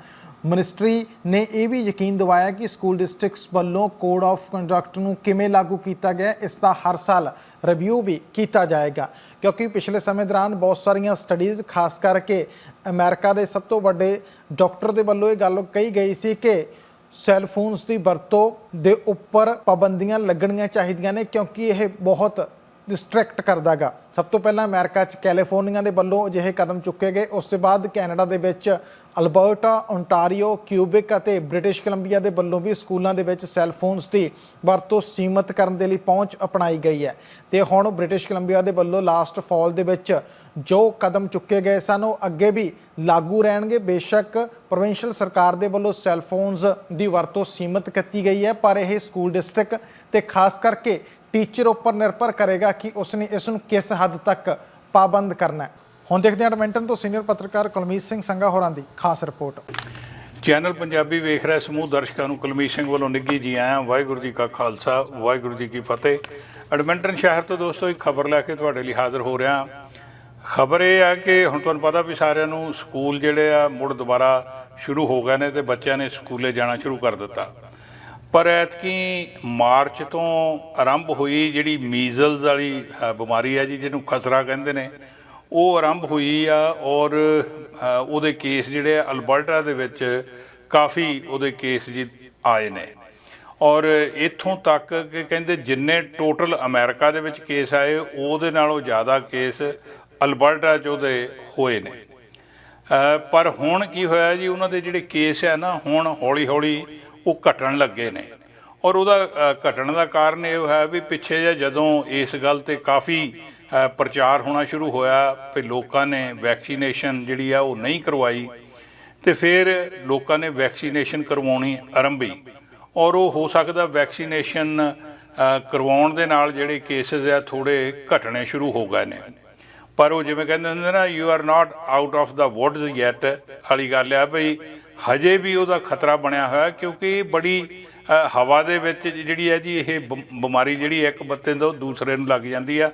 ਮਿਨਿਸਟਰੀ ਨੇ ਇਹ ਵੀ ਯਕੀਨ ਦਿਵਾਇਆ ਕਿ ਸਕੂਲ ਡਿਸਟ੍ਰਿਕਟਸ ਵੱਲੋਂ ਕੋਡ ਆਫ ਕੰਡਕਟ ਨੂੰ ਕਿਵੇਂ ਲਾਗੂ ਕੀਤਾ ਗਿਆ, ਇਸ ਦਾ ਹਰ ਸਾਲ ਰਿਵਿਊ ਵੀ ਕੀਤਾ ਜਾਏਗਾ। ਕਿਉਂਕਿ ਪਿਛਲੇ ਸਮੇਂ ਦੌਰਾਨ ਬਹੁਤ ਸਾਰੀਆਂ ਸਟੱਡੀਜ਼ ਖਾਸ ਕਰਕੇ ਅਮਰੀਕਾ ਦੇ ਸਭ ਤੋਂ ਵੱਡੇ ਡਾਕਟਰ ਦੇ ਵੱਲੋਂ ਇਹ ਗੱਲ ਕਹੀ ਗਈ ਸੀ ਕਿ ਸੈੱਲ ਫੋਨਸ ਦੀ ਵਰਤੋਂ ਦੇ ਉੱਪਰ ਪਾਬੰਦੀਆਂ ਲੱਗਣੀਆਂ ਚਾਹੀਦੀਆਂ ਨੇ, ਕਿਉਂਕਿ ਇਹ ਬਹੁਤ ਡਿਸਟਰੈਕਟ ਕਰਦਾਗਾ। ਸਭ ਤੋਂ ਪਹਿਲਾਂ ਅਮਰੀਕਾ 'ਚ ਕੈਲੀਫੋਰਨੀਆ ਦੇ ਵੱਲੋਂ ਅਜਿਹੇ ਕਦਮ ਚੁੱਕੇ ਗਏ। ਉਸ ਤੋਂ ਬਾਅਦ ਕੈਨੇਡਾ ਦੇ ਵਿੱਚ ਅਲਬਰਟਾ ਓਨਟਾਰੀਓ ਕਿਊਬਿਕ ਅਤੇ ਬ੍ਰਿਟਿਸ਼ ਕੋਲੰਬੀਆ ਦੇ ਵੱਲੋਂ ਵੀ ਸਕੂਲਾਂ ਦੇ ਵਿੱਚ ਸੈੱਲ ਫੋਨਸ ਦੀ ਵਰਤੋਂ ਸੀਮਤ ਕਰਨ ਦੇ ਲਈ ਪਹੁੰਚ ਅਪਣਾਈ ਗਈ ਹੈ। ਤੇ ਹੁਣ ਬ੍ਰਿਟਿਸ਼ ਕੋਲੰਬੀਆ ਦੇ ਵੱਲੋਂ ਲਾਸਟ ਫਾਲ ਦੇ ਵਿੱਚ ਜੋ ਕਦਮ ਚੁੱਕੇ ਗਏ ਸਨ, ਉਹ ਅੱਗੇ ਵੀ ਲਾਗੂ ਰਹਿਣਗੇ। ਬੇਸ਼ੱਕ ਪ੍ਰੋਵਿੰਸ਼ੀਅਲ ਸਰਕਾਰ ਦੇ ਵੱਲੋਂ ਸੈੱਲ ਫੋਨਸ ਦੀ ਵਰਤੋਂ ਸੀਮਤ ਕੀਤੀ ਗਈ ਹੈ, ਪਰ ਇਹ ਸਕੂਲ ਡਿਸਟ੍ਰਿਕਟ ਤੇ ਖਾਸ ਕਰਕੇ ਟੀਚਰ ਉੱਪਰ ਨਿਰਭਰ ਕਰੇਗਾ ਕਿ ਉਸਨੇ ਇਸ ਨੂੰ ਕਿਸ ਹੱਦ ਤੱਕ ਪਾਬੰਦ ਕਰਨਾ ਹੈ। ਹੁਣ ਦੇਖਦੇ ਹਾਂ ਐਡਮਿੰਟਨ ਤੋਂ ਸੀਨੀਅਰ ਪੱਤਰਕਾਰ ਕੁਲਮੀਤ ਸਿੰਘ ਸੰਘਾ ਹੋਰਾਂ ਦੀ ਖਾਸ ਰਿਪੋਰਟ। ਚੈਨਲ ਪੰਜਾਬੀ ਵੇਖ ਰਿਹਾ ਸਮੂਹ ਦਰਸ਼ਕਾਂ ਨੂੰ ਕੁਲਮੀਤ ਸਿੰਘ ਵੱਲੋਂ ਨਿੱਘੀ ਜੀ ਆਇਆਂ, ਵਾਹਿਗੁਰੂ ਜੀ ਕਾ ਖਾਲਸਾ, ਵਾਹਿਗੁਰੂ ਜੀ ਕੀ ਫਤਿਹ। ਐਡਮਿੰਟਨ ਸ਼ਹਿਰ ਤੋਂ ਦੋਸਤੋ, ਇੱਕ ਖਬਰ ਲੈ ਕੇ ਤੁਹਾਡੇ ਲਈ ਹਾਜ਼ਰ ਹੋ ਰਿਹਾ ਖਬਰ ਇਹ ਆ ਕਿ ਹੁਣ ਤੁਹਾਨੂੰ ਪਤਾ ਵੀ ਸਾਰਿਆਂ ਨੂੰ ਸਕੂਲ ਜਿਹੜੇ ਆ, ਮੁੜ ਦੁਬਾਰਾ ਸ਼ੁਰੂ ਹੋ ਗਏ ਨੇ ਤੇ ਬੱਚਿਆਂ ਨੇ ਸਕੂਲੇ ਜਾਣਾ ਸ਼ੁਰੂ ਕਰ ਦਿੱਤਾ। ਪਰ ਐਤਕੀ ਮਾਰਚ ਤੋਂ ਆਰੰਭ ਹੋਈ ਜਿਹੜੀ ਮੀਜ਼ਲਸ ਵਾਲੀ ਬਿਮਾਰੀ ਆ ਜੀ, ਜਿਹਨੂੰ ਖਸਰਾ ਕਹਿੰਦੇ ਨੇ, ਉਹ ਆਰੰਭ ਹੋਈ ਆ ਔਰ ਉਹਦੇ ਕੇਸ ਜਿਹੜੇ ਆ ਅਲਬਰਟਾ ਦੇ ਵਿੱਚ ਕਾਫੀ ਉਹਦੇ ਕੇਸ ਜੀ ਆਏ ਨੇ। ਔਰ ਇੱਥੋਂ ਤੱਕ ਕਿ ਕਹਿੰਦੇ ਜਿੰਨੇ ਟੋਟਲ ਅਮਰੀਕਾ ਦੇ ਵਿੱਚ ਕੇਸ ਆਏ, ਉਹਦੇ ਨਾਲੋਂ ਜ਼ਿਆਦਾ ਕੇਸ ਅਲਬਰਟਾ 'ਚ ਉਹਦੇ ਹੋਏ ਨੇ। ਪਰ ਹੁਣ ਕੀ ਹੋਇਆ ਜੀ, ਉਹਨਾਂ ਦੇ ਜਿਹੜੇ ਕੇਸ ਆ ਨਾ, ਹੁਣ ਹੌਲੀ ਹੌਲੀ ਉਹ ਘਟਣ ਲੱਗੇ ਨੇ। ਔਰ ਉਹਦਾ ਘਟਣ ਦਾ ਕਾਰਨ ਇਹ ਹੈ ਵੀ ਪਿੱਛੇ ਜਿਹਾ ਜਦੋਂ ਇਸ ਗੱਲ ਤੇ ਕਾਫੀ ਪ੍ਰਚਾਰ ਹੋਣਾ ਸ਼ੁਰੂ ਹੋਇਆ ਵੀ ਲੋਕਾਂ ਨੇ ਵੈਕਸੀਨੇਸ਼ਨ ਜਿਹੜੀ ਆ ਉਹ ਨਹੀਂ ਕਰਵਾਈ, ਤੇ ਫਿਰ ਲੋਕਾਂ ਨੇ ਵੈਕਸੀਨੇਸ਼ਨ ਕਰਵਾਉਣੀ ਆਰੰਭੀ। ਔਰ ਉਹ ਹੋ ਸਕਦਾ ਵੈਕਸੀਨੇਸ਼ਨ ਕਰਵਾਉਣ ਦੇ ਨਾਲ ਜਿਹੜੇ ਕੇਸਿਸ ਆ ਥੋੜੇ ਘਟਣੇ ਸ਼ੁਰੂ ਹੋ ਗਏ ਨੇ। ਪਰ ਉਹ ਜਿਵੇਂ ਕਹਿੰਦੇ ਹੁੰਦੇ ਨਾ you are not out of the woods yet ਵਾਲੀ ਗੱਲ ਆ ਭਈ ਹਜੇ ਵੀ ਉਹਦਾ ਖਤਰਾ ਬਣਿਆ ਹੋਇਆ ਕਿਉਂਕਿ ਬੜੀ ਹਵਾ ਦੇ ਵਿੱਚ ਜਿਹੜੀ ਹੈ ਜੀ, ਇਹ ਬ- ਬਿਮਾਰੀ ਜਿਹੜੀ ਇੱਕ ਬੱਤੇ ਤੋਂ ਦੂਸਰੇ ਨੂੰ ਲੱਗ ਜਾਂਦੀ ਆ।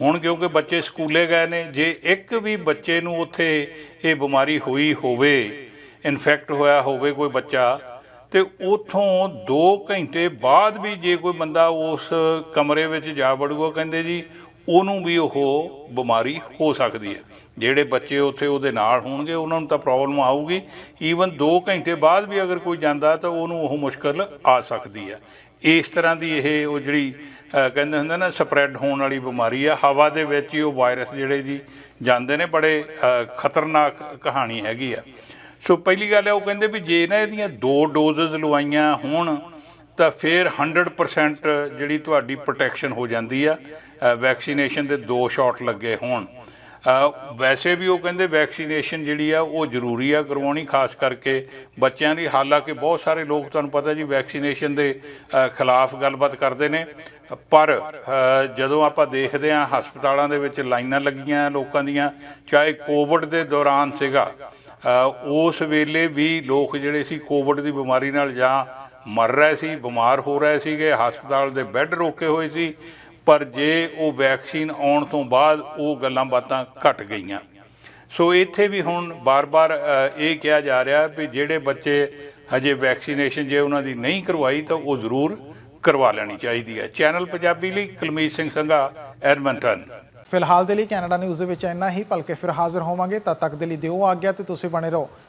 ਹੁਣ ਕਿਉਂਕਿ ਬੱਚੇ ਸਕੂਲੇ ਗਏ ਨੇ, ਜੇ ਇੱਕ ਵੀ ਬੱਚੇ ਨੂੰ ਉੱਥੇ ਇਹ ਬਿਮਾਰੀ ਹੋਈ ਹੋਵੇ, ਇਨਫੈਕਟ ਹੋਇਆ ਹੋਵੇ ਕੋਈ ਬੱਚਾ, ਤੇ ਉਥੋਂ 2 ਘੰਟੇ ਬਾਅਦ ਵੀ ਜੇ ਕੋਈ ਬੰਦਾ ਉਸ ਕਮਰੇ ਵਿੱਚ ਜਾ ਵੜੂਗਾ, ਕਹਿੰਦੇ ਜੀ, ਉਹਨੂੰ ਵੀ ਉਹ ਬਿਮਾਰੀ ਹੋ ਸਕਦੀ ਹੈ। ਜਿਹੜੇ ਬੱਚੇ ਉੱਥੇ ਉਹਦੇ ਨਾਲ ਹੋਣਗੇ, ਉਹਨਾਂ ਨੂੰ ਤਾਂ ਪ੍ਰੋਬਲਮ ਆਊਗੀ। ਈਵਨ 2 ਘੰਟੇ ਬਾਅਦ ਵੀ ਅਗਰ ਕੋਈ ਜਾਂਦਾ ਤਾਂ ਉਹਨੂੰ ਉਹ ਮੁਸ਼ਕਲ ਆ ਸਕਦੀ ਹੈ। ਇਸ ਤਰ੍ਹਾਂ ਦੀ ਇਹ ਉਹ ਜਿਹੜੀ ਕਹਿੰਦੇ ਹੁੰਦੇ ਨਾ ਸਪਰੈਡ ਹੋਣ ਵਾਲੀ ਬਿਮਾਰੀ ਆ। ਹਵਾ ਦੇ ਵਿੱਚ ਹੀ ਉਹ ਵਾਇਰਸ ਜਿਹੜੇ ਜੀ ਜਾਂਦੇ ਨੇ, ਬੜੇ ਖਤਰਨਾਕ ਕਹਾਣੀ ਹੈਗੀ ਆ। ਸੋ ਪਹਿਲੀ ਗੱਲ ਹੈ ਉਹ ਕਹਿੰਦੇ ਵੀ ਜੇ ਨਾ ਇਹਦੀਆਂ ਦੋ ਡੋਜ਼ਸ ਲਵਾਈਆਂ ਹੋਣ, ਤਾਂ ਫਿਰ 100% ਜਿਹੜੀ ਤੁਹਾਡੀ ਪ੍ਰੋਟੈਕਸ਼ਨ ਹੋ ਜਾਂਦੀ ਆ। ਵੈਕਸੀਨੇਸ਼ਨ ਦੇ ਦੋ ਸ਼ਾਟ ਲੱਗੇ ਹੋਣ। ਵੈਸੇ ਵੀ ਉਹ ਕਹਿੰਦੇ ਵੈਕਸੀਨੇਸ਼ਨ ਜਿਹੜੀ ਆ, ਉਹ ਜ਼ਰੂਰੀ ਆ ਕਰਵਾਉਣੀ, ਖਾਸ ਕਰਕੇ ਬੱਚਿਆਂ ਦੀ। ਹਾਲਾਂਕਿ ਬਹੁਤ ਸਾਰੇ ਲੋਕ, ਤੁਹਾਨੂੰ ਪਤਾ ਜੀ, ਵੈਕਸੀਨੇਸ਼ਨ ਦੇ ਖਿਲਾਫ ਗੱਲਬਾਤ ਕਰਦੇ ਨੇ। ਪਰ ਜਦੋਂ ਆਪਾਂ ਦੇਖਦੇ ਹਾਂ, ਹਸਪਤਾਲਾਂ ਦੇ ਵਿੱਚ ਲਾਈਨਾਂ ਲੱਗੀਆਂ ਲੋਕਾਂ ਦੀਆਂ, ਚਾਹੇ ਕੋਵਿਡ ਦੇ ਦੌਰਾਨ ਸੀਗਾ ਉਸ ਵੇਲੇ ਵੀ ਲੋਕ ਜਿਹੜੇ ਸੀ, ਕੋਵਿਡ ਦੀ ਬਿਮਾਰੀ ਨਾਲ ਜਾਂ ਮਰ ਰਹੇ ਸੀ, ਬਿਮਾਰ ਹੋ ਰਹੇ ਸੀਗੇ, ਹਸਪਤਾਲ ਦੇ ਬੈੱਡ ਰੋਕੇ ਹੋਏ ਸੀ। ਪਰ ਜੇ ਉਹ ਵੈਕਸੀਨ ਆਉਣ ਤੋਂ ਬਾਅਦ ਉਹ ਗੱਲਾਂ ਬਾਤਾਂ ਘਟ ਗਈਆਂ। ਸੋ ਇੱਥੇ ਵੀ ਹੁਣ ਬਾਰ-ਬਾਰ ਇਹ ਕਿਹਾ ਜਾ ਰਿਹਾ ਵੀ ਜਿਹੜੇ ਬੱਚੇ ਹਜੇ ਵੈਕਸੀਨੇਸ਼ਨ ਜੇ ਉਹਨਾਂ ਦੀ ਨਹੀਂ ਕਰਵਾਈ ਤਾਂ ਉਹ ਜ਼ਰੂਰ ਕਰਵਾ ਲੈਣੀ ਚਾਹੀਦੀ ਹੈ। ਚੈਨਲ ਪੰਜਾਬੀ ਲਈ ਕੁਲਮੀਤ ਸਿੰਘ ਸੰਘਾ, ਐਡਮੰਟਨ। ਫਿਲਹਾਲ ਦੇ ਲਈ ਕੈਨੇਡਾ ਨਿਊਜ਼ ਦੇ ਵਿੱਚ ਇੰਨਾ ਹੀ। ਭਲਕੇ ਫਿਰ ਹਾਜ਼ਰ ਹੋਵਾਂਗੇ। ਤਦ ਤੱਕ ਦੇ ਲਈ ਦਿਓ ਆਗਿਆ ਤੇ ਤੁਸੀਂ ਬਣੇ ਰਹੋ।